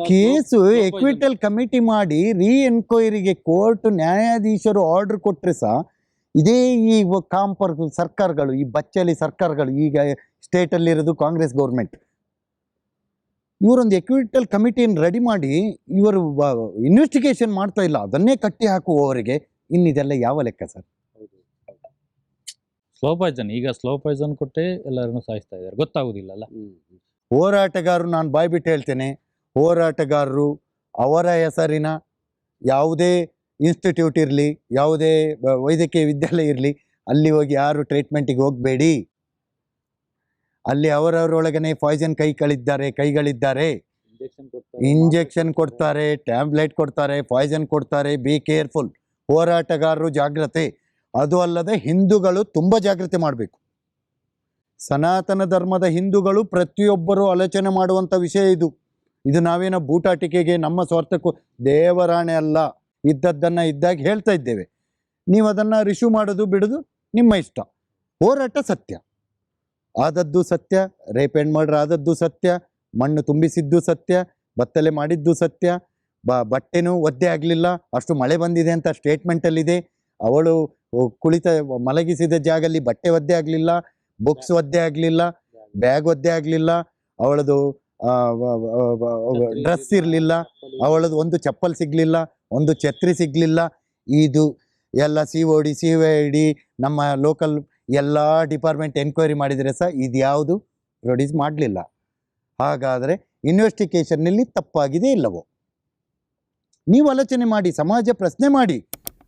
ಕೇಸು ಎಕ್ವಿಟಲ್ ಕಮಿಟಿ ಮಾಡಿ ರೀ ಎನ್ಕ್ವೈರಿಗೆ ಕೋರ್ಟ್ ನ್ಯಾಯಾಧೀಶರು ಆರ್ಡರ್ ಕೊಟ್ಟರೆ ಸಹ ಇದೇ ಈ ಕಾಂಪರ್ ಸರ್ಕಾರಗಳು ಈ ಬಚ್ಚಲಿ ಸರ್ಕಾರಗಳು ಈಗ ಸ್ಟೇಟ್ ಅಲ್ಲಿ ಇರೋದು ಕಾಂಗ್ರೆಸ್ ಗೌರ್ಮೆಂಟ್ ಇವರೊಂದು ಎಕ್ವಿಟಲ್ ಕಮಿಟಿಯನ್ನು ರೆಡಿ ಮಾಡಿ ಇವರು ಇನ್ವೆಸ್ಟಿಗೇಷನ್ ಮಾಡ್ತಾ ಇಲ್ಲ ಅದನ್ನೇ ಕಟ್ಟಿ ಹಾಕುವವರಿಗೆ ಇನ್ನಿದೆಲ್ಲ ಯಾವ ಲೆಕ್ಕ ಸರ್? ಸ್ಲೋ ಪಾಯ್ಸನ್ ಈಗ ಸ್ಲೋ ಪಾಯ್ಸನ್ ಕೊಟ್ಟೆ ಎಲ್ಲರನ್ನು ಸಾಯಿಸ್ತಾ ಇದ್ದಾರೆ. ಗೊತ್ತಾಗುದಿಲ್ಲ ಅಲ್ಲ ಹೋರಾಟಗಾರರು ನಾನು ಬಾಯ್ಬಿಟ್ಟು ಹೇಳ್ತೇನೆ. ಹೋರಾಟಗಾರರು ಅವರ ಹೆಸರಿನ ಯಾವುದೇ ಇನ್ಸ್ಟಿಟ್ಯೂಟ್ ಇರಲಿ ಯಾವುದೇ ವೈದ್ಯಕೀಯ ವಿದ್ಯಾಲಯ ಇರಲಿ ಅಲ್ಲಿ ಹೋಗಿ ಯಾರು ಟ್ರೀಟ್ಮೆಂಟಿಗೆ ಹೋಗಬೇಡಿ. ಅಲ್ಲಿ ಅವರವರೊಳಗನೆ ಪಾಯ್ಸನ್ ಕೈಗಳಿದ್ದಾರೆ ಕೈಗಳಿದ್ದಾರೆ. ಇಂಜೆಕ್ಷನ್ ಕೊಡ್ತಾರೆ ಟ್ಯಾಬ್ಲೆಟ್ ಕೊಡ್ತಾರೆ. ಪಾಯ್ಸನ್ ಕೊಡ್ತಾರೆ ಬಿ ಕೇರ್ಫುಲ್ ಹೋರಾಟಗಾರರು ಜಾಗ್ರತೆ. ಅದು ಅಲ್ಲದೆ ಹಿಂದೂಗಳು ತುಂಬ ಜಾಗ್ರತೆ ಮಾಡಬೇಕು. ಸನಾತನ ಧರ್ಮದ ಹಿಂದೂಗಳು ಪ್ರತಿಯೊಬ್ಬರೂ ಆಲೋಚನೆ ಮಾಡುವಂಥ ವಿಷಯ ಇದು. ಇದು ನಾವೇನೋ ಬೂಟಾಟಿಕೆಗೆ ನಮ್ಮ ಸ್ವಾರ್ಥಕ್ಕೂ ದೇವರಾಣೆ ಅಲ್ಲ. ಇದ್ದದ್ದನ್ನು ಇದ್ದಾಗ ಹೇಳ್ತಾ ಇದ್ದೇವೆ. ನೀವು ಅದನ್ನು ರಿಶ್ಯೂ ಮಾಡೋದು ಬಿಡೋದು ನಿಮ್ಮ ಇಷ್ಟ. ಹೋರಾಟ ಸತ್ಯ. ಆದದ್ದು ಸತ್ಯ, ರೇಪ್ ಮರ್ಡರ್ ಆದದ್ದು ಸತ್ಯ, ಮಣ್ಣು ತುಂಬಿಸಿದ್ದು ಸತ್ಯ, ಬತ್ತಲೆ ಮಾಡಿದ್ದು ಸತ್ಯ, ಬ ಬಟ್ಟೆನೂ ಒದ್ದೆ ಆಗಲಿಲ್ಲ, ಅಷ್ಟು ಮಳೆ ಬಂದಿದೆ ಅಂತ ಸ್ಟೇಟ್ಮೆಂಟಲ್ಲಿದೆ ಅವಳು ಕುಳಿತ ಮಲಗಿಸಿದ ಜಾಗಲ್ಲಿ ಬಟ್ಟೆ ಒದ್ದೆ ಆಗಲಿಲ್ಲ ಬುಕ್ಸ್ ಒದ್ದೆ ಆಗಲಿಲ್ಲ ಬ್ಯಾಗ್ ಒದ್ದೆ ಆಗಲಿಲ್ಲ ಅವಳದು ಡ್ರೆಸ್ ಇರಲಿಲ್ಲ ಅವಳದು ಒಂದು ಚಪ್ಪಲ್ ಸಿಗಲಿಲ್ಲ ಒಂದು ಛತ್ರಿ ಸಿಗಲಿಲ್ಲ ಇದು ಎಲ್ಲ C O D C I D ನಮ್ಮ ಲೋಕಲ್ ಎಲ್ಲ ಡಿಪಾರ್ಟ್ಮೆಂಟ್ ಎನ್ಕ್ವೈರಿ ಮಾಡಿದರೆ ಸಹ ಇದು ಯಾವುದು ಪ್ರೊಡ್ಯೂಸ್ ಮಾಡಲಿಲ್ಲ. ಹಾಗಾದರೆ ಇನ್ವೆಸ್ಟಿಗೇಷನ್ನಲ್ಲಿ ತಪ್ಪಾಗಿದೆ ಇಲ್ಲವೋ? ನೀವು ಆಲೋಚನೆ ಮಾಡಿ ಸಮಾಜ ಪ್ರಶ್ನೆ ಮಾಡಿ.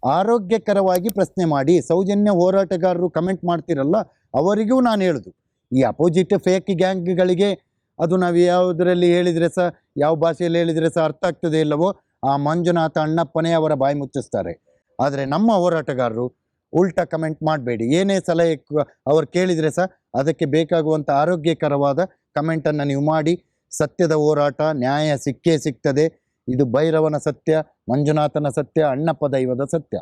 ಆರೋಗ್ಯಕರವಾಗಿ ಪ್ರಶ್ನೆ ಮಾಡಿ, ಸೌಜನ್ಯ ಹೋರಾಟಗಾರರು ಕಮೆಂಟ್ ಮಾಡ್ತಿರಲ್ಲ, ಅವರಿಗೂ ನಾನು ಹೇಳುದು. ಈ ಅಪೋಸಿಟ್ ಫೇಕ್ ಗ್ಯಾಂಗ್ಗಳಿಗೆ ಅದು ನಾವು ಯಾವುದರಲ್ಲಿ ಹೇಳಿದರೆ ಸಹ, ಯಾವ ಭಾಷೆಯಲ್ಲಿ ಹೇಳಿದರೆ ಸಹ ಅರ್ಥ ಆಗ್ತದೆ ಇಲ್ಲವೋ, ಆ ಮಂಜುನಾಥ ಅಣ್ಣಪ್ಪನೇ ಅವರ ಬಾಯಿ ಮುಚ್ಚಿಸ್ತಾರೆ. ಆದರೆ ನಮ್ಮ ಹೋರಾಟಗಾರರು ಉಲ್ಟಾ ಕಮೆಂಟ್ ಮಾಡಬೇಡಿ. ಏನೇ ಸಲಹೆ ಅವರು ಕೇಳಿದರೆ ಸಹ ಅದಕ್ಕೆ ಬೇಕಾಗುವಂಥ ಆರೋಗ್ಯಕರವಾದ ಕಮೆಂಟನ್ನು ನೀವು ಮಾಡಿ, ಸತ್ಯದ ಹೋರಾಟ, ನ್ಯಾಯ ಸಿಕ್ಕೇ ಸಿಗ್ತದೆ. ಇದು ಭೈರವನ ಸತ್ಯ, ಮಂಜುನಾಥನ ಸತ್ಯ, ಅಣ್ಣಪ್ಪ ದೈವದ ಸತ್ಯ.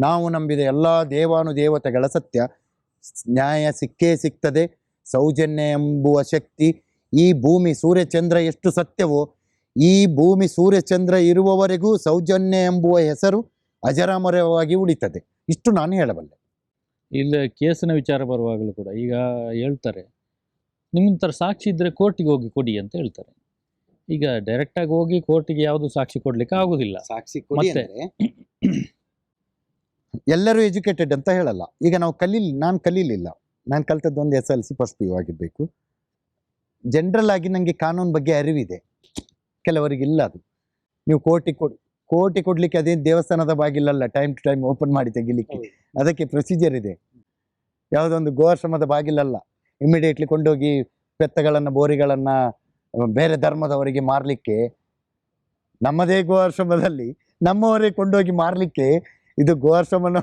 ನಾವು ನಂಬಿದ ಎಲ್ಲ ದೇವಾನುದೇವತೆಗಳ ಸತ್ಯ. ಸ್- ನ್ಯಾಯ ಸಿಕ್ಕೇ ಸಿಗ್ತದೆ, ಸೌಜನ್ಯ ಎಂಬುವ ಶಕ್ತಿ. ಈ ಭೂಮಿ ಸೂರ್ಯಚಂದ್ರ ಎಷ್ಟು ಸತ್ಯವೋ, ಈ ಭೂಮಿ ಸೂರ್ಯಚಂದ್ರ ಇರುವವರೆಗೂ ಸೌಜನ್ಯ ಎಂಬುವ ಹೆಸರು ಅಜರಾಮರವಾಗಿ ಉಳಿತದೆ. ಇಷ್ಟು ನಾನು ಹೇಳಬಲ್ಲೆ. ಇಲ್ಲ ಕೇಸಿನ ವಿಚಾರ ಬರುವಾಗಲೂ ಕೂಡ ಈಗ ಹೇಳ್ತಾರೆ ನಿಮ್ಮ ಥರ ಸಾಕ್ಷಿ ಇದ್ದರೆ ಕೋರ್ಟಿಗೆ ಹೋಗಿ ಕೊಡಿ ಅಂತ ಹೇಳ್ತಾರೆ. ಈಗ ಡೈರೆಕ್ಟ್ ಆಗಿ ಹೋಗಿ ಕೋರ್ಟಿಗೆ ಯಾವುದು ಸಾಕ್ಷಿ ಕೊಡ್ಲಿಕ್ಕೆ ಆಗುದಿಲ್ಲ. ಸಾಕ್ಷಿ ಮತ್ತೆ? ಎಲ್ಲರೂ ಎಜುಕೇಟೆಡ್ ಅಂತ ಹೇಳಲ್ಲ. ಈಗ ನಾವು ಕಲೀಲಿ ನಾನು ಕಲೀಲಿಲ್ಲ. ನಾನು ಕಲ್ತದ್ದು ಒಂದು S L C first P U ಆಗಿರಬೇಕು. ಜನರಲ್ ಆಗಿ ನನಗೆ ಕಾನೂನು ಬಗ್ಗೆ ಅರಿವಿದೆ. ಕೆಲವರಿಗೆ ಇಲ್ಲ ಅದು. ನೀವು ಕೋರ್ಟಿಗೆ ಕೊಡ್ ಕೋರ್ಟಿ ಕೊಡ್ಲಿಕ್ಕೆ ಅದೇನು ದೇವಸ್ಥಾನದ ಬಾಗಿಲಲ್ಲ ಟೈಮ್ ಟು ಟೈಮ್ ಓಪನ್ ಮಾಡಿ ತೆಗಿಲಿಕ್ಕೆ. ಹೌದು. ಅದಕ್ಕೆ ಪ್ರೊಸೀಜರ್ ಇದೆ. ಯಾವುದೊಂದು ಗೋಆಶ್ರಮದ ಬಾಗಿಲಲ್ಲ ಇಮಿಡಿಯೇಟ್ಲಿ ಕೊಂಡೋಗಿ ಪೆತ್ತಗಳನ್ನು ಬೋರಿಗಳನ್ನು ಬೇರೆ ಧರ್ಮದವರಿಗೆ ಮಾರಲಿಕ್ಕೆ ನಮ್ಮದೇ ಗೋಆಶ್ರಮದಲ್ಲಿ ನಮ್ಮವರೇ ಕೊಂಡೋಗಿ ಮಾರಲಿಕ್ಕೆ ಇದು ಗೋಆಶ್ರಮನೂ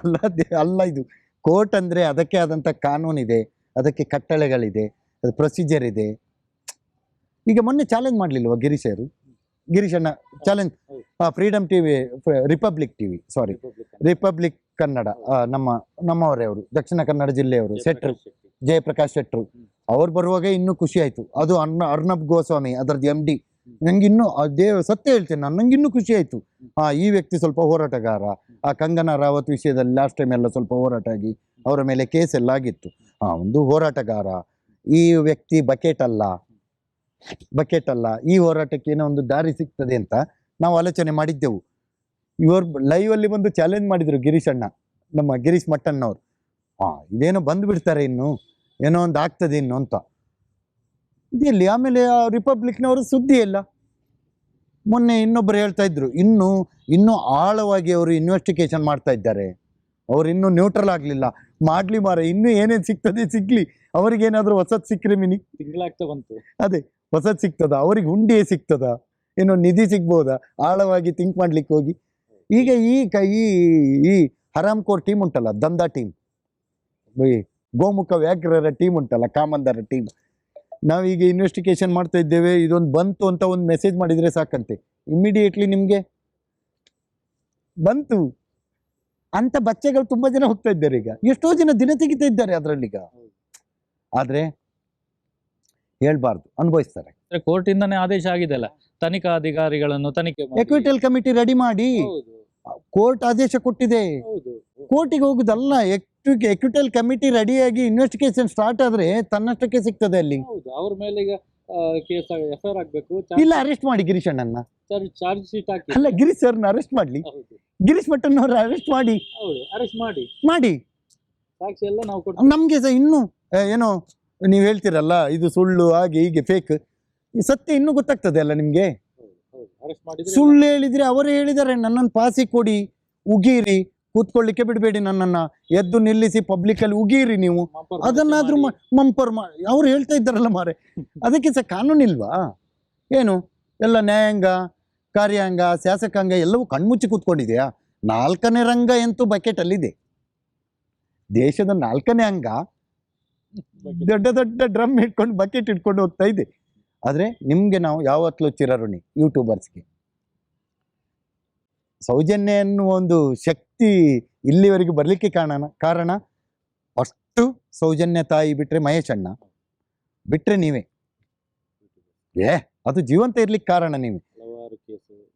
ಅಲ್ಲ ಇದು. ಕೋರ್ಟ್ ಅಂದರೆ ಅದಕ್ಕೆ ಆದಂಥ ಕಾನೂನಿದೆ ಅದಕ್ಕೆ ಕಟ್ಟಳೆಗಳಿದೆ ಅದು ಪ್ರೊಸೀಜರ್ ಇದೆ. ಈಗ ಮೊನ್ನೆ ಚಾಲೆಂಜ್ ಮಾಡಲಿಲ್ವ ಗಿರೀಶರು ಗಿರೀಶಣ್ಣ challenge Freedom T V Republic T V sorry Republic Kannada ನಮ್ಮ ನಮ್ಮವರೇ ಅವರು ದಕ್ಷಿಣ ಕನ್ನಡ ಜಿಲ್ಲೆಯವರು ಶೆಟ್ರು. ಜಯಪ್ರಕಾಶ್ ಶೆಟ್ರು. ಅವ್ರು ಬರುವಾಗ ಇನ್ನೂ ಖುಷಿ ಆಯಿತು. ಅದು ಅರ್ಣ ಅರ್ಣಬ್ ಗೋಸ್ವಾಮಿ, ಅದರದ್ದು ಎಂ ಡಿ ಇನ್ನೂ ಅದೇ ಸತ್ಯ ಹೇಳ್ತೇನೆ ನಾನು, ನಂಗೆ ಇನ್ನೂ ಖುಷಿ ಆಯಿತು. ಆ, ಈ ವ್ಯಕ್ತಿ ಸ್ವಲ್ಪ ಹೋರಾಟಗಾರ. ಆ ಕಂಗನಾ ರಾವತ್ ವಿಷಯದಲ್ಲಿ ಲಾಸ್ಟ್ ಟೈಮ್ ಎಲ್ಲ ಸ್ವಲ್ಪ ಹೋರಾಟ ಆಗಿ ಅವರ ಮೇಲೆ ಕೇಸ್ ಎಲ್ಲ ಆಗಿತ್ತು. ಹಾಂ ಒಂದು ಹೋರಾಟಗಾರ. ಈ ವ್ಯಕ್ತಿ ಬಕೆಟ್ ಅಲ್ಲ. ಬಕೆಟ್ ಅಲ್ಲ. ಈ ಹೋರಾಟಕ್ಕೆ ಏನೋ ಒಂದು ದಾರಿ ಸಿಗ್ತದೆ ಅಂತ ನಾವು ಆಲೋಚನೆ ಮಾಡಿದ್ದೆವು. ಇವರು ಲೈವ್ ಅಲ್ಲಿ ಬಂದು ಚಾಲೆಂಜ್ ಮಾಡಿದ್ರು ಗಿರೀಶ್ ಅಣ್ಣ ನಮ್ಮ ಗಿರೀಶ್ ಮಟ್ಟಣ್ಣವ್ರು. ಹಾಂ ಇದೇನೋ ಬಂದು ಬಿಡ್ತಾರೆ ಇನ್ನು. ಏನೋ ಒಂದು ಆಗ್ತದೆ ಇನ್ನು ಅಂತ. ಇದೆಯಲ್ಲಿ ಆಮೇಲೆ ಆ ರಿಪಬ್ಲಿಕ್ನವರು ಸುದ್ದಿ ಇಲ್ಲ. ಮೊನ್ನೆ ಇನ್ನೊಬ್ಬರು ಹೇಳ್ತಾ ಇದ್ರು ಇನ್ನು ಇನ್ನೂ ಆಳವಾಗಿ ಅವರು ಇನ್ವೆಸ್ಟಿಗೇಷನ್ ಮಾಡ್ತಾ ಇದ್ದಾರೆ. ಅವ್ರು ಇನ್ನೂ ನ್ಯೂಟ್ರಲ್ ಆಗಲಿಲ್ಲ. ಮಾಡ್ಲಿ ಮಾರ ಇನ್ನೂ ಏನೇನು ಸಿಗ್ತದೆ ಸಿಗ್ಲಿ. ಅವ್ರಿಗೇನಾದರೂ ಹೊಸದು ಸಿಕ್ಕರೆ ಮಿನಿ? ತಿಂಗಳಾಗ್ತಾ ಬಂತು ಅದೇ ಹೊಸದು ಸಿಗ್ತದ ಅವ್ರಿಗೆ ಹುಂಡಿಯೇ ಸಿಗ್ತದ. ಏನೋ ನಿಧಿ ಸಿಗ್ಬೋದಾ? ಆಳವಾಗಿ ಥಿಂಕ್ ಮಾಡ್ಲಿಕ್ಕೆ ಹೋಗಿ. ಈಗ ಈ ಕ ಈ ಈ ಹರಾಮ್ ಕೋರ್ ಟೀಮ್ ಉಂಟಲ್ಲ ದಂಧಾ ಟೀಮ್ ಗೋಮುಖ ವ್ಯಾಘ್ರರ ಟೀಮ್ ಉಂಟಲ್ಲ ಕಾಮಂದರ ಟೀಮ್ ನಾವೀಗ ಇನ್ವೆಸ್ಟಿಗೇಷನ್ ಮಾಡ್ತಾ ಇದ್ದೇವೆ ಇದೊಂದು ಬಂತು ಅಂತ ಒಂದು ಮೆಸೇಜ್ ಮಾಡಿದರೆ ಸಾಕಂತೆ. ಇಮ್ಮಿಡಿಯೇಟ್ಲಿ ನಿಮಗೆ ಬಂತು. ಅಂತ ಬಚ್ಚೆಗಳು ತುಂಬ ಜನ ಹೋಗ್ತಾ ಇದ್ದಾರೆ ಈಗ. ಎಷ್ಟೋ ಜನ ದಿನ ತೆಗಿತಾ ಇದ್ದಾರೆ ಅದರಲ್ಲೀಗ ಆದರೆ ಹೇಳ್ಬಾರ್ದು ಅನುಭವಿಸ್ತಾರೆ. ಕೋರ್ಟಿಂದನೇ ಆದೇಶ ಆಗಿದೆ ಅಲ್ಲ ತನಿಖಾ ಅಧಿಕಾರಿಗಳನ್ನು ತನಿಖೆ. ಎಕ್ವಿಟಲ್ ಕಮಿಟಿ ರೆಡಿ ಮಾಡಿ. ಕೋರ್ಟ್ ಆದೇಶ ಕೊಟ್ಟಿದೆ. ಕೋರ್ಟಿಗೆ ಹೋಗುದಲ್ಲ ಎಕ್ವಿಟಲ್ ಕಮಿಟಿ ರೆಡಿಯಾಗಿ ಇನ್ವೆಸ್ಟಿಗೇಷನ್ ಸ್ಟಾರ್ಟ್ ಆದ್ರೆ ತನ್ನಷ್ಟಕ್ಕೆ ಸಿಗ್ತದೆ ಅಲ್ಲಿ. ಹೌದು ಅವ್ರ ಮೇಲೆ ಈಗ ಕೇಸ್ ಎಫ್ ಐ ಆರ್ ಆಗ್ಬೇಕು ಇಲ್ಲ ಅರೆಸ್ಟ್ ಮಾಡಿ ಗಿರೀಶ್ ಅಣ್ಣನ್ನ. ಚಾರ್ಜ್ ಶೀಟ್ ಹಾಕಿ. ಅಲ್ಲ ಗಿರೀಶ್ ಸರ್ನ ಅರೆಸ್ಟ್ ಮಾಡ್ಲಿ. ಗಿರೀಶ್ ಗಿರೀಶ್ ಭಟ್ಟನ್ನವ್ರ ಅರೆಸ್ಟ್ ಮಾಡಿ. ಹೌದು ಅರೆಸ್ಟ್ ಮಾಡಿ. ಮಾಡಿ. ಸಾಕ್ಷಿ ಎಲ್ಲ ನಾವು ಕೊಡ್ತೀವಿ. ನಮ್ಗೆ ಸಹ ಇನ್ನು ಏನೋ ನೀವು ಹೇಳ್ತೀರಲ್ಲ ಇದು ಸುಳ್ಳು ಹಾಗೆ ಹೀಗೆ ಫೇಕ್ ಸತ್ಯ ಇನ್ನು ಗೊತ್ತಾಗ್ತದೆ ಅಲ್ಲ ನಿಮ್ಗೆ? ಸುಳ್ಳು ಹೇಳಿದ್ರೆ ಅವರೇ ಹೇಳಿದ್ದಾರೆ ನನ್ನನ್ನು ಪಾಸಿ ಕೊಡಿ ಉಗೀರಿ ಕೂತ್ಕೊಳ್ಳಿಕ್ಕೆ ಬಿಡಬೇಡಿ ನನ್ನನ್ನ. ಎದ್ದು ನಿಲ್ಲಿಸಿ ಪಬ್ಲಿಕ್ ಅಲ್ಲಿ ಉಗೀರಿ ನೀವು. ಅದನ್ನಾದ್ರೂ. ಮಂಪರ್ ಅವ್ರು ಹೇಳ್ತಾ ಇದ್ದಾರಲ್ಲ ಮಾರೆ ಅದಕ್ಕೆ ಸಹ ಕಾನೂನಿಲ್ವಾ ಏನು? ಎಲ್ಲ ನ್ಯಾಯಾಂಗ ಕಾರ್ಯಾಂಗ ಶಾಸಕಾಂಗ ಎಲ್ಲವೂ ಕಣ್ಮುಚ್ಚಿ ಕೂತ್ಕೊಂಡಿದೆಯಾ? ನಾಲ್ಕನೇ ರಂಗ ಎಂತೂ ಬಕೆಟ್ ಅಲ್ಲಿದೆ ದೇಶದ ನಾಲ್ಕನೇ ಅಂಗ ದೊಡ್ಡ ದೊಡ್ಡ ಡ್ರಮ್ ಇಟ್ಕೊಂಡು ಬಕೆಟ್ ಇಟ್ಕೊಂಡು ಹೋಗ್ತಾ ಇದೆ. ಆದರೆ ನಿಮಗೆ ನಾವು ಯಾವತ್ತಲೂ ಚಿರಋಣಿ ಯೂಟ್ಯೂಬರ್ಸ್ಗೆ ಸೌಜನ್ಯ ಎನ್ನುವ ಒಂದು ಶಕ್ತಿ ಇಲ್ಲಿವರೆಗೆ ಬರಲಿಕ್ಕೆ ಕಾರಣ ಕಾರಣ ಅಷ್ಟು ಸೌಜನ್ಯ ತಾಯಿ ಬಿಟ್ಟರೆ ಮಹೇಶ್ ಅಣ್ಣ. ಬಿಟ್ಟರೆ ನೀವೇ. ಏ ಅದು ಜೀವಂತ ಇರ್ಲಿಕ್ಕೆ ಕಾರಣ ನೀವೇ.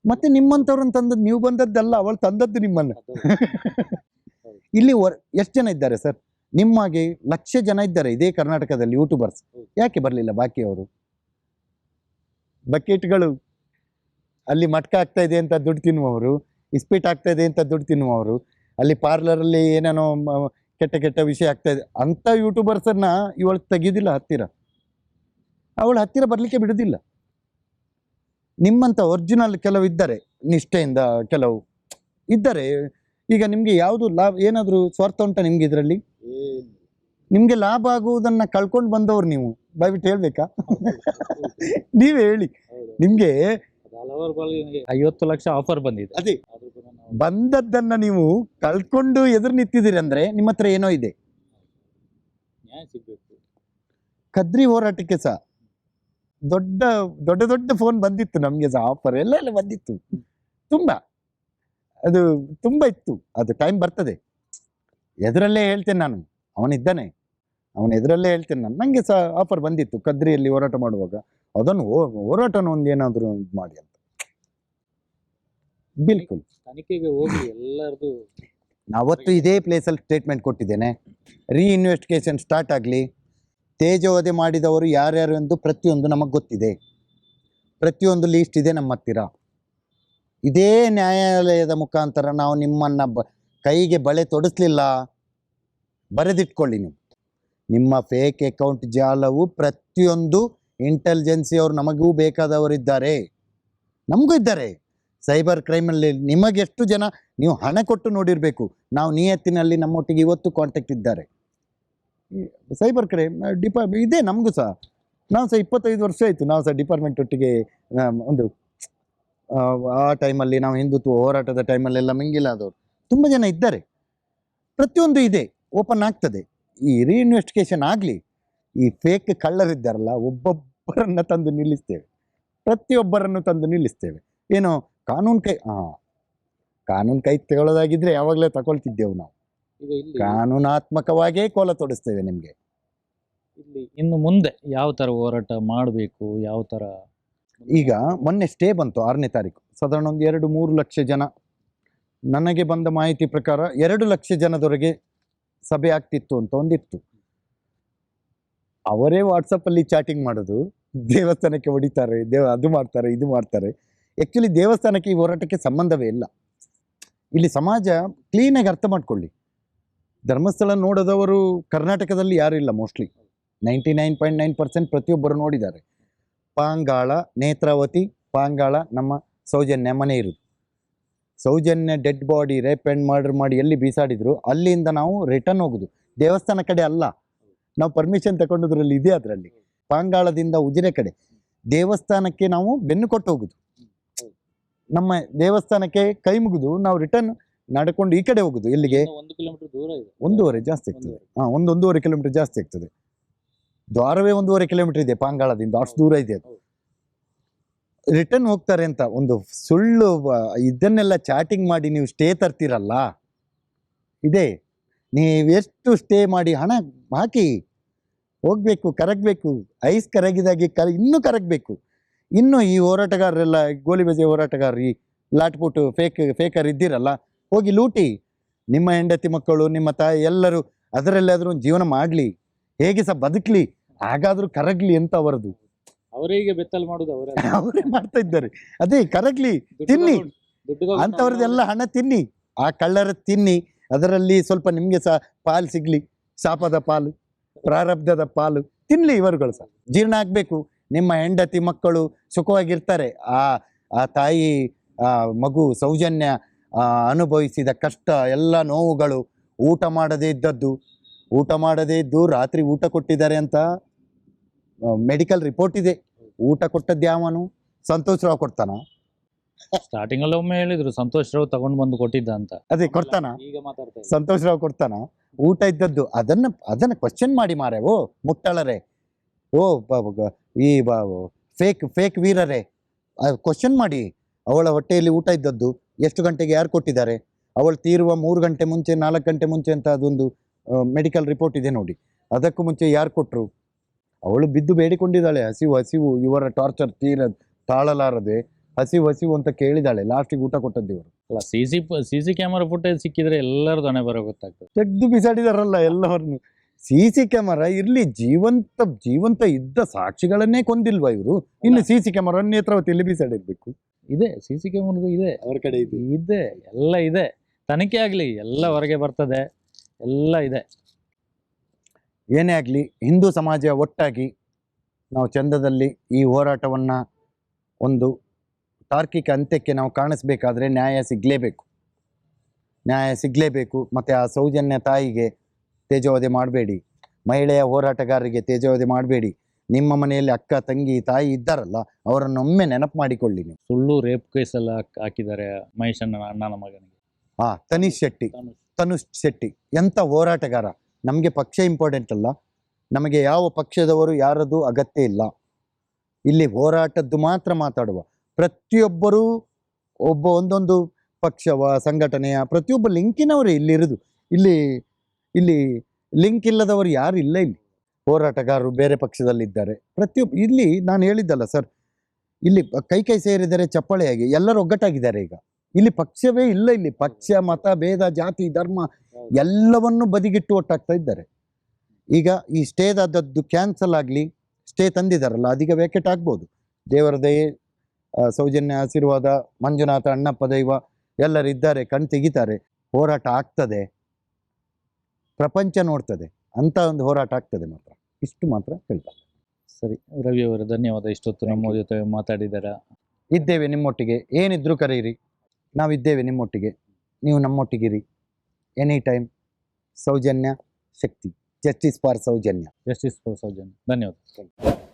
ಮತ್ತೆ ನಿಮ್ಮಂಥವ್ರನ್ನ ತಂದದ್ದು ನೀವು ಬಂದದ್ದಲ್ಲ ಅವಳು ತಂದದ್ದು ನಿಮ್ಮನ್ನ. ಇಲ್ಲಿ ಎಷ್ಟು ಜನ ಇದ್ದಾರೆ ಸರ್? ನಿಮ್ಮಾಗೆ ಲಕ್ಷ ಜನ ಇದ್ದಾರೆ ಇದೇ ಕರ್ನಾಟಕದಲ್ಲಿ ಯೂಟ್ಯೂಬರ್ಸ್. ಯಾಕೆ ಬರಲಿಲ್ಲ ಬಾಕಿಯವರು ಬಕೆಟ್ಗಳು ಅಲ್ಲಿ ಮಟ್ಕ ಆಗ್ತಾ ಇದೆ ಅಂತ ದುಡ್ಡು ತಿನ್ನುವವರು. ಇಸ್ಪೀಟ್ ಆಗ್ತಾಯಿದೆ ಇದೆ ಅಂತ ದುಡ್ಡು ತಿನ್ನುವವರು ಅಲ್ಲಿ ಪಾರ್ಲರಲ್ಲಿ ಏನೇನೋ ಕೆಟ್ಟ ಕೆಟ್ಟ ವಿಷಯ ಆಗ್ತಾ ಇದೆ. ಅಂಥ ಯೂಟ್ಯೂಬರ್ಸನ್ನು ಇವಳು ತೆಗೆಯೋದಿಲ್ಲ ಹತ್ತಿರ. ಅವಳು ಹತ್ತಿರ ಬರಲಿಕ್ಕೆ ಬಿಡೋದಿಲ್ಲ. ನಿಮ್ಮಂಥ ಒರಿಜಿನಲ್ ಕೆಲವು ಇದ್ದಾರೆ ನಿಷ್ಠೆಯಿಂದ ಕೆಲವು ಇದ್ದಾರೆ ಈಗ ನಿಮಗೆ ಯಾವುದು ಲಾಭ ಏನಾದರೂ ಸ್ವಾರ್ಥ ಉಂಟ ನಿಮ್ಗೆ ಇದರಲ್ಲಿ? ನಿಮಗೆ ಲಾಭ ಆಗುವುದನ್ನು ಕಳ್ಕೊಂಡು ಬಂದವರು ನೀವು. ದಯವಿಟ್ಟು ಹೇಳ್ಬೇಕಾ? ನೀವೇ ಹೇಳಿ. ನಿಮಗೆ ಐವತ್ತು ಲಕ್ಷ ಆಫರ್ ಬಂದಿದೆ. ಅದೇ. ಬಂದದ್ದನ್ನ ನೀವು ಕಳ್ಕೊಂಡು ಎದುರು ನಿಂತಿದ್ದೀರಿ ಅಂದ್ರೆ ನಿಮ್ಮ ಹತ್ರ ಏನೋ ಇದೆ. ಕದ್ರಿ ಹೋರಾಟಕ್ಕೆ ಸಹ. ದೊಡ್ಡ ದೊಡ್ಡ ದೊಡ್ಡ ಫೋನ್ ಬಂದಿತ್ತು ನಮಗೆ ಸಹ ಆಫರ್ ಎಲ್ಲ ಎಲ್ಲ ಬಂದಿತ್ತು. ತುಂಬಾ. ಅದು ತುಂಬಾ ಇತ್ತು. ಅದು ಟೈಮ್ ಬರ್ತದೆ. ಎದುರಲ್ಲೇ ಹೇಳ್ತೇನೆ ನಾನು. ಅವನಿದ್ದಾನೆ. ಅವನ ಎದುರಲ್ಲೇ ಹೇಳ್ತೇನೆ ನಾನು. ನನಗೆ ಸಹ ಆಫರ್ ಬಂದಿತ್ತು. ಕದ್ರಿಯಲ್ಲಿ ಹೋರಾಟ ಮಾಡುವಾಗ. ಅದನ್ನು ಹೋರಾಟನ ಒಂದು ಏನಾದರೂ ಮಾಡಿ ಅಂತ. ಬಿಲ್ಕುಲ್. ತನಿಖೆಗೆ ಹೋಗಿ ಎಲ್ಲರದು ನಾವತ್ತು ಇದೇ ಪ್ಲೇಸಲ್ಲಿ ಸ್ಟೇಟ್ಮೆಂಟ್ ಕೊಟ್ಟಿದ್ದೇನೆ. ರೀಇನ್ವೆಸ್ಟಿಗೇಷನ್ ಸ್ಟಾರ್ಟ್ ಆಗಲಿ ತೇಜೋವದೆ ಮಾಡಿದವರು ಯಾರ್ಯಾರು ಎಂದು ಪ್ರತಿಯೊಂದು ನಮಗೆ ಗೊತ್ತಿದೆ. ಪ್ರತಿಯೊಂದು ಲೀಸ್ಟ್ ಇದೆ ನಮ್ಮ ಹತ್ತಿರ. ಇದೇ ನ್ಯಾಯಾಲಯದ ಮುಖಾಂತರ ನಾವು ನಿಮ್ಮನ್ನು ಬ ಕೈಗೆ ಬಳೆ ತೊಡಿಸ್ಲಿಲ್ಲ. ಬರೆದಿಟ್ಕೊಳ್ಳಿ ನೀವು. ನಿಮ್ಮ ಫೇಕ್ ಅಕೌಂಟ್ ಜಾಲವು ಪ್ರತಿಯೊಂದು ಇಂಟೆಲಿಜೆನ್ಸಿಯವರು ನಮಗೂ ಬೇಕಾದವರಿದ್ದಾರೆ. ನಮಗೂ ಇದ್ದಾರೆ. ಸೈಬರ್ ಕ್ರೈಮಲ್ಲಿ ನಿಮಗೆಷ್ಟು ಜನ ನೀವು ಹಣ ಕೊಟ್ಟು ನೋಡಿರಬೇಕು. ನಾವು ನಿಯತ್ತಿನಲ್ಲಿ ನಮ್ಮೊಟ್ಟಿಗೆ ಇವತ್ತು ಕಾಂಟ್ಯಾಕ್ಟ್ ಇದ್ದಾರೆ. ಸೈಬರ್ ಕ್ರೈಮ್ ಡಿಪಾ ಇದೆ ನಮಗೂ ಸಹ. ನಾವು ಸಹ ಇಪ್ಪತ್ತೈದು ವರ್ಷ ಆಯಿತು ನಾವು ಸಹ ಡಿಪಾರ್ಟ್ಮೆಂಟ್ ಒಟ್ಟಿಗೆ ಒಂದು ಆ, ಟೈಮಲ್ಲಿ ನಾವು ಹಿಂದುತ್ವ ಹೋರಾಟದ ಟೈಮಲ್ಲೆಲ್ಲ ಮಿಂಗಿಲ್ಲ ಆದವರು. ತುಂಬ ಜನ ಇದ್ದಾರೆ. ಪ್ರತಿಯೊಂದು ಇದೆ ಓಪನ್ ಆಗ್ತದೆ. ಈ ರೀಇನ್ವೆಸ್ಟಿಗೇಷನ್ ಆಗಲಿ ಈ ಫೇಕ್ ಕಳ್ಳರಿದ್ದಾರಲ್ಲ ಒಬ್ಬೊಬ್ಬರನ್ನು ತಂದು ನಿಲ್ಲಿಸ್ತೇವೆ. ಪ್ರತಿಯೊಬ್ಬರನ್ನು ತಂದು ನಿಲ್ಲಿಸ್ತೇವೆ. ಏನು ಕಾನೂನು ಕೈ ಹಾಂ ಕಾನೂನು ಕೈ ತಗೊಳ್ಳೋದಾಗಿದ್ರೆ ಯಾವಾಗಲೇ ತಗೊಳ್ತಿದ್ದೆವು ನಾವು. ಈಗ ಇಲ್ಲಿ ಕಾನೂನಾತ್ಮಕವಾಗೇ ಕೋಲ ತೊಡಿಸ್ತೇವೆ ನಿಮಗೆ. ಇಲ್ಲಿ ಇನ್ನು ಮುಂದೆ ಯಾವ ತರ ಹೋರಾಟ ಮಾಡಬೇಕು ಯಾವ ತರ ಈಗ ಮೊನ್ನೆ ಸ್ಟೇ ಬಂತು ಆರನೇ ತಾರೀಕು. ಸಾಧಾರಣ ಒಂದು ಎರಡು ಮೂರು ಲಕ್ಷ ಜನ. ನನಗೆ ಬಂದ ಮಾಹಿತಿ ಪ್ರಕಾರ ಎರಡು ಲಕ್ಷ ಜನದವರೆಗೆ ಸಭೆ ಆಗ್ತಿತ್ತು ಅಂತ ಒಂದಿತ್ತು. ಅವರೇ ವಾಟ್ಸಪ್ಪಲ್ಲಿ ಚಾಟಿಂಗ್ ಮಾಡೋದು. ದೇವಸ್ಥಾನಕ್ಕೆ ಹೊಡಿತಾರೆ ದೇವ ಅದು ಮಾಡ್ತಾರೆ ಇದು ಮಾಡ್ತಾರೆ. ಆ್ಯಕ್ಚುಲಿ ದೇವಸ್ಥಾನಕ್ಕೆ ಈ ಹೋರಾಟಕ್ಕೆ ಸಂಬಂಧವೇ ಇಲ್ಲ. ಇಲ್ಲಿ ಸಮಾಜ ಕ್ಲೀನಾಗಿ ಅರ್ಥ ಮಾಡ್ಕೊಳ್ಳಿ. ಧರ್ಮಸ್ಥಳ ನೋಡದವರು ಕರ್ನಾಟಕದಲ್ಲಿ ಯಾರೂ ಇಲ್ಲ mostly ninety nine point nine percent ಪ್ರತಿಯೊಬ್ಬರು ನೋಡಿದ್ದಾರೆ. ಪಾಂಗಾಳ, ನೇತ್ರಾವತಿ, ಪಾಂಗಾಳ ನಮ್ಮ ಸೌಜನ್ಯ ಮನೆ ಇರೋದು. Soujanya dead body rape and murder ಮಾಡಿ ಎಲ್ಲಿ ಬೀಸಾಡಿದ್ರು, ಅಲ್ಲಿಂದ ನಾವು ರಿಟರ್ನ್ ಹೋಗೋದು. ದೇವಸ್ಥಾನ ಕಡೆ ಅಲ್ಲ. ನಾವು ಪರ್ಮಿಷನ್ ತಗೊಂಡದ್ರಲ್ಲಿ ಇದೆ ಅದರಲ್ಲಿ. ಪಾಂಗಾಳದಿಂದ ಉಜಿರೆ ಕಡೆ. ದೇವಸ್ಥಾನಕ್ಕೆ ನಾವು ಬೆನ್ನು ಕೊಟ್ಟು ಹೋಗುದು. ನಮ್ಮ ದೇವಸ್ಥಾನಕ್ಕೆ ಕೈ ಮುಗಿದು ನಾವು ರಿಟರ್ನ್ ನಡ್ಕೊಂಡು ಈ ಕಡೆ ಹೋಗುದು. ಎಲ್ಲಿಗೆ ಇನ್ನು ಒಂದು ಕಿಲೋಮೀಟರ್ ದೂರ ಇದೆ. ಒಂದೂವರೆ ಜಾಸ್ತಿ ಆಗ್ತದೆ. ಹಾ ಹಾಂ ಒಂದು ಒಂದೂವರೆ ಕಿಲೋಮೀಟರ್ ಜಾಸ್ತಿ ಆಗ್ತದೆ. ದ್ವಾರವೇ ಒಂದೂವರೆ ಕಿಲೋಮೀಟರ್ ಇದೆ ಪಾಂಗಾಳದಿಂದ ಅಷ್ಟು ದೂರ ಇದೆ ಅದು. ರಿಟರ್ನ್ ಹೋಗ್ತಾರೆ ಅಂತ ಒಂದು ಸುಳ್ಳು ಇದನ್ನೆಲ್ಲ ಚಾಟಿಂಗ್ ಮಾಡಿ ನೀವು ಸ್ಟೇ ತರ್ತೀರಲ್ಲ? ಇದೆ. ಎಷ್ಟು ಸ್ಟೇ ಮಾಡಿ ಹಣ ಹಾಕಿ ಹೋಗ್ಬೇಕು ಕರಗಬೇಕು ಐಸ್ ಕರಗಿದಾಗೆ ಕರ ಇನ್ನೂ ಕರಗಬೇಕು. ಇನ್ನು ಈ ಹೋರಾಟಗಾರರೆಲ್ಲ ಗೋಲಿಬಜೆ ಹೋರಾಟಗಾರರು ಈ ಲಾಟ್ಪುಟ್ಟು ಫೇಕ್ ಫೇಕರ್ ಇದ್ದೀರಲ್ಲ ಹೋಗಿ ಲೂಟಿ. ನಿಮ್ಮ ಹೆಂಡತಿ ಮಕ್ಕಳು ನಿಮ್ಮ ತಾಯಿ ಎಲ್ಲರೂ ಅದರಲ್ಲಾದರೂ ಒಂದು ಜೀವನ ಮಾಡಲಿ. ಹೇಗೆ ಸಹ ಬದುಕಲಿ ಹಾಗಾದ್ರೂ ಕರಗ್ಲಿ ಅಂತ ಅವರದು. ಅವರಿಗೆ ಬೆತ್ತಲ್ ಮಾಡುದು ಅವರೇ. ಅವರೇ ಮಾಡ್ತಾ ಇದ್ದಾರೆ. ಅದೇ ಕರಗ್ಲಿ ತಿನ್ನಿ. ಅಂಥವ್ರದ್ದೆಲ್ಲ ಹಣ ತಿನ್ನಿ. ಆ ಕಳ್ಳರ ತಿನ್ನಿ. ಅದರಲ್ಲಿ ಸ್ವಲ್ಪ ನಿಮಗೆ ಸಹ ಪಾಲು ಸಿಗ್ಲಿ. ಶಾಪದ ಪಾಲು ಪ್ರಾರಬ್ಧದ ಪಾಲು. ತಿನ್ಲಿ ಇವರುಗಳು ಸಹ. ಜೀರ್ಣ ಆಗಬೇಕು. ನಿಮ್ಮ ಹೆಂಡತಿ ಮಕ್ಕಳು ಸುಖವಾಗಿರ್ತಾರೆ. ಆ ಆ ತಾಯಿ ಆ ಮಗು ಸೌಜನ್ಯ ಆ, ಅನುಭವಿಸಿದ ಕಷ್ಟ ಎಲ್ಲ ನೋವುಗಳು ಊಟ ಮಾಡದೇ ಇದ್ದದ್ದು. ಊಟ ಮಾಡದೇ ಇದ್ದು ರಾತ್ರಿ ಊಟ ಕೊಟ್ಟಿದ್ದಾರೆ ಅಂತ ಮೆಡಿಕಲ್ ರಿಪೋರ್ಟ್ ಇದೆ. ಊಟ ಕೊಟ್ಟದ್ದು ಯಾವನು? ಸಂತೋಷ್ ರಾವ್ ಕೊಡ್ತಾನ? ಸ್ಟಾರ್ಟಿಂಗ್ ಅಲ್ಲಿ ಒಮ್ಮೆ ಹೇಳಿದ್ರು ಸಂತೋಷ್ ರಾವ್ ತಗೊಂಡು ಬಂದು ಕೊಟ್ಟಿದ್ದ ಅಂತ. ಅದೇ ಕೊಡ್ತಾನ? ಈಗ ಸಂತೋಷ್ ರಾವ್ ಕೊಡ್ತಾನ? ಊಟ ಇದ್ದದ್ದು ಅದನ್ನ ಅದನ್ನ ಕ್ವಶನ್ ಮಾಡಿ ಮಾರೆ ಓ ಮುಟ್ಟಳರೆ. ಓ ಈ ಫೇಕ್ ಫೇಕ್ ವೀರರೇ. ಕ್ವಶನ್ ಮಾಡಿ. ಅವಳ ಹೊಟ್ಟೆಯಲ್ಲಿ ಊಟ ಇದ್ದದ್ದು ಎಷ್ಟು ಗಂಟೆಗೆ ಯಾರು ಕೊಟ್ಟಿದ್ದಾರೆ? ಅವಳು ತೀರುವ ಮೂರು ಗಂಟೆ ಮುಂಚೆ ನಾಲ್ಕು ಗಂಟೆ ಮುಂಚೆ ಅಂತ ಅದೊಂದು ಮೆಡಿಕಲ್ ರಿಪೋರ್ಟ್ ಇದೆ ನೋಡಿ. ಅದಕ್ಕೂ ಮುಂಚೆ ಯಾರು ಕೊಟ್ಟರು ಅವಳು ಬಿದ್ದು ಬೇಡಿಕೊಂಡಿದ್ದಾಳೆ. ಹಸಿವು ಹಸಿವು ಇವರ ಟಾರ್ಚರ್ ತೀರ ತಾಳಲಾರದೆ ಹಸಿವು ಹಸಿವು ಅಂತ ಕೇಳಿದಾಳೆ ಲಾಸ್ಟಿಗೆ ಊಟ ಕೊಟ್ಟದ್ದು ಇವರು. ಅಲ್ಲ C C C C camera footage ಸಿಕ್ಕಿದ್ರೆ ಎಲ್ಲರದ್ದು ಹಣೆ ಬರೋ ಗೊತ್ತಾಗ್ತದೆ. ತೆಗೆದು ಬಿಸಾಡಿದಾರಲ್ಲ ಎಲ್ಲವರನ್ನು ಸಿ ಸಿ ಕ್ಯಾಮರಾ ಇರಲಿ ಜೀವಂತ ಜೀವಂತ ಇದ್ದ ಸಾಕ್ಷಿಗಳನ್ನೇ ಕೊಂದಿಲ್ವಾ ಇವರು? ಇನ್ನು ಸಿ ಸಿ ಕ್ಯಾಮರಾ ನೇತ್ರಾವತಿಯಲ್ಲಿ ಬಿಸಾಡಿರ್ಬೇಕು ಇದೆ ಸಿ ಸಿ ಕ್ಯಾಮರಾದು ಇದೆ. ಅವ್ರ ಕಡೆ ಇದೆ. ಇದೆ ಎಲ್ಲ ಇದೆ. ತನಿಖೆ ಆಗಲಿ ಎಲ್ಲ ಹೊರಗೆ ಬರ್ತದೆ. ಎಲ್ಲ ಇದೆ. ಏನೇ ಆಗಲಿ ಹಿಂದೂ ಸಮಾಜ ಒಟ್ಟಾಗಿ ನಾವು ಚಂದದಲ್ಲಿ ಈ ಹೋರಾಟವನ್ನು ಒಂದು ತಾರ್ಕಿಕ ಅಂತ್ಯಕ್ಕೆ ನಾವು ಕಾಣಿಸ್ಬೇಕಾದ್ರೆ ನ್ಯಾಯ ಸಿಗಲೇಬೇಕು. ನ್ಯಾಯ ಸಿಗಲೇಬೇಕು. ಮತ್ತು ಆ ಸೌಜನ್ಯ ತಾಯಿಗೆ ತೇಜೋವಧೆ ಮಾಡಬೇಡಿ. ಮಹಿಳೆಯ ಹೋರಾಟಗಾರರಿಗೆ ತೇಜೋವಧೆ ಮಾಡಬೇಡಿ. ನಿಮ್ಮ ಮನೆಯಲ್ಲಿ ಅಕ್ಕ ತಂಗಿ ತಾಯಿ ಇದ್ದಾರಲ್ಲ ಅವರನ್ನು ಒಮ್ಮೆ ನೆನಪು ಮಾಡಿಕೊಳ್ಳಿ ನೀವು ಸುಳ್ಳು ರೇಪ್ ಕೇಸ್ ಎಲ್ಲ ಹಾಕ್- ಹಾಕಿದ್ದಾರೆ ಮಹೇಶನ ಅಣ್ಣನ ಮಗನಿಗೆ. ಹಾ ತನೀಶ್ ಶೆಟ್ಟಿ. ತನುಷ್. ಶೆಟ್ಟಿ. ಎಂಥ ಹೋರಾಟಗಾರ? ನಮಗೆ ಪಕ್ಷ ಇಂಪಾರ್ಟೆಂಟ್ ಅಲ್ಲ. ನಮಗೆ ಯಾವ ಪಕ್ಷದವರು ಯಾರದು ಅಗತ್ಯ ಇಲ್ಲ. ಇಲ್ಲಿ ಹೋರಾಟದ್ದು ಮಾತ್ರ ಮಾತಾಡುವ. ಪ್ರತಿಯೊಬ್ಬರೂ ಒಬ್ಬ ಒಂದೊಂದು ಪಕ್ಷವ ಸಂಘಟನೆಯ ಪ್ರತಿಯೊಬ್ಬ ಲಿಂಕಿನವರೇ ಇಲ್ಲಿರುದು ಇಲ್ಲಿ ಇಲ್ಲಿ ಲಿಂಕ್ ಇಲ್ಲದವರು ಯಾರು ಇಲ್ಲ ಇಲ್ಲಿ. ಹೋರಾಟಗಾರರು ಬೇರೆ ಪಕ್ಷದಲ್ಲಿದ್ದಾರೆ. ಪ್ರತಿಯೊಬ್ಬ ಇಲ್ಲಿ ನಾನು ಹೇಳಿದ್ದಲ್ಲ ಸರ್ ಇಲ್ಲಿ ಕೈ ಕೈ ಸೇರಿದರೆ ಚಪ್ಪಳೆಯಾಗಿ ಎಲ್ಲರೂ ಒಗ್ಗಟ್ಟಾಗಿದ್ದಾರೆ ಈಗ. ಇಲ್ಲಿ ಪಕ್ಷವೇ ಇಲ್ಲ ಇಲ್ಲಿ. ಪಕ್ಷ ಮತ ಭೇದ ಜಾತಿ ಧರ್ಮ ಎಲ್ಲವನ್ನು ಬದಿಗಿಟ್ಟು ಒಟ್ಟಾಗ್ತಾ ಇದ್ದಾರೆ. ಈಗ ಈ ಸ್ಟೇದಾದದ್ದು ಕ್ಯಾನ್ಸಲ್ ಆಗಲಿ ಸ್ಟೇ ತಂದಿದ್ದಾರಲ್ಲ ಅದೀಗ ವ್ಯಾಕೆಟ್ ಆಗ್ಬೋದು. ದೇವರ ದಯೆ ಸೌಜನ್ಯ ಆಶೀರ್ವಾದ ಮಂಜುನಾಥ ಅಣ್ಣಪ್ಪ ದೈವ ಎಲ್ಲರಿದ್ದಾರೆ ಕಣ್ ತೆಗಿತಾರೆ. ಹೋರಾಟ ಆಗ್ತದೆ. ಪ್ರಪಂಚ ನೋಡ್ತದೆ. ಅಂತ ಒಂದು ಹೋರಾಟ ಆಗ್ತದೆ ಮಾತ್ರ. ಇಷ್ಟು ಮಾತ್ರ ಹೇಳ್ತಾರೆ ಸರಿ ರವಿ ಅವರೇ ಧನ್ಯವಾದ. ಇಷ್ಟೊತ್ತು ನಮ್ಮ ಜೊತೆ ಮಾತಾಡಿದಾರ. ಇದ್ದೇವೆ ನಿಮ್ಮೊಟ್ಟಿಗೆ. ಏನಿದ್ರು ಕರೆಯಿರಿ ನಾವಿದ್ದೇವೆ ನಿಮ್ಮೊಟ್ಟಿಗೆ. ನೀವು ನಮ್ಮೊಟ್ಟಿಗಿರಿ. Any time Soujanya Shakti. Justice for Soujanya. Justice for Soujanya. ಧನ್ಯವಾದ.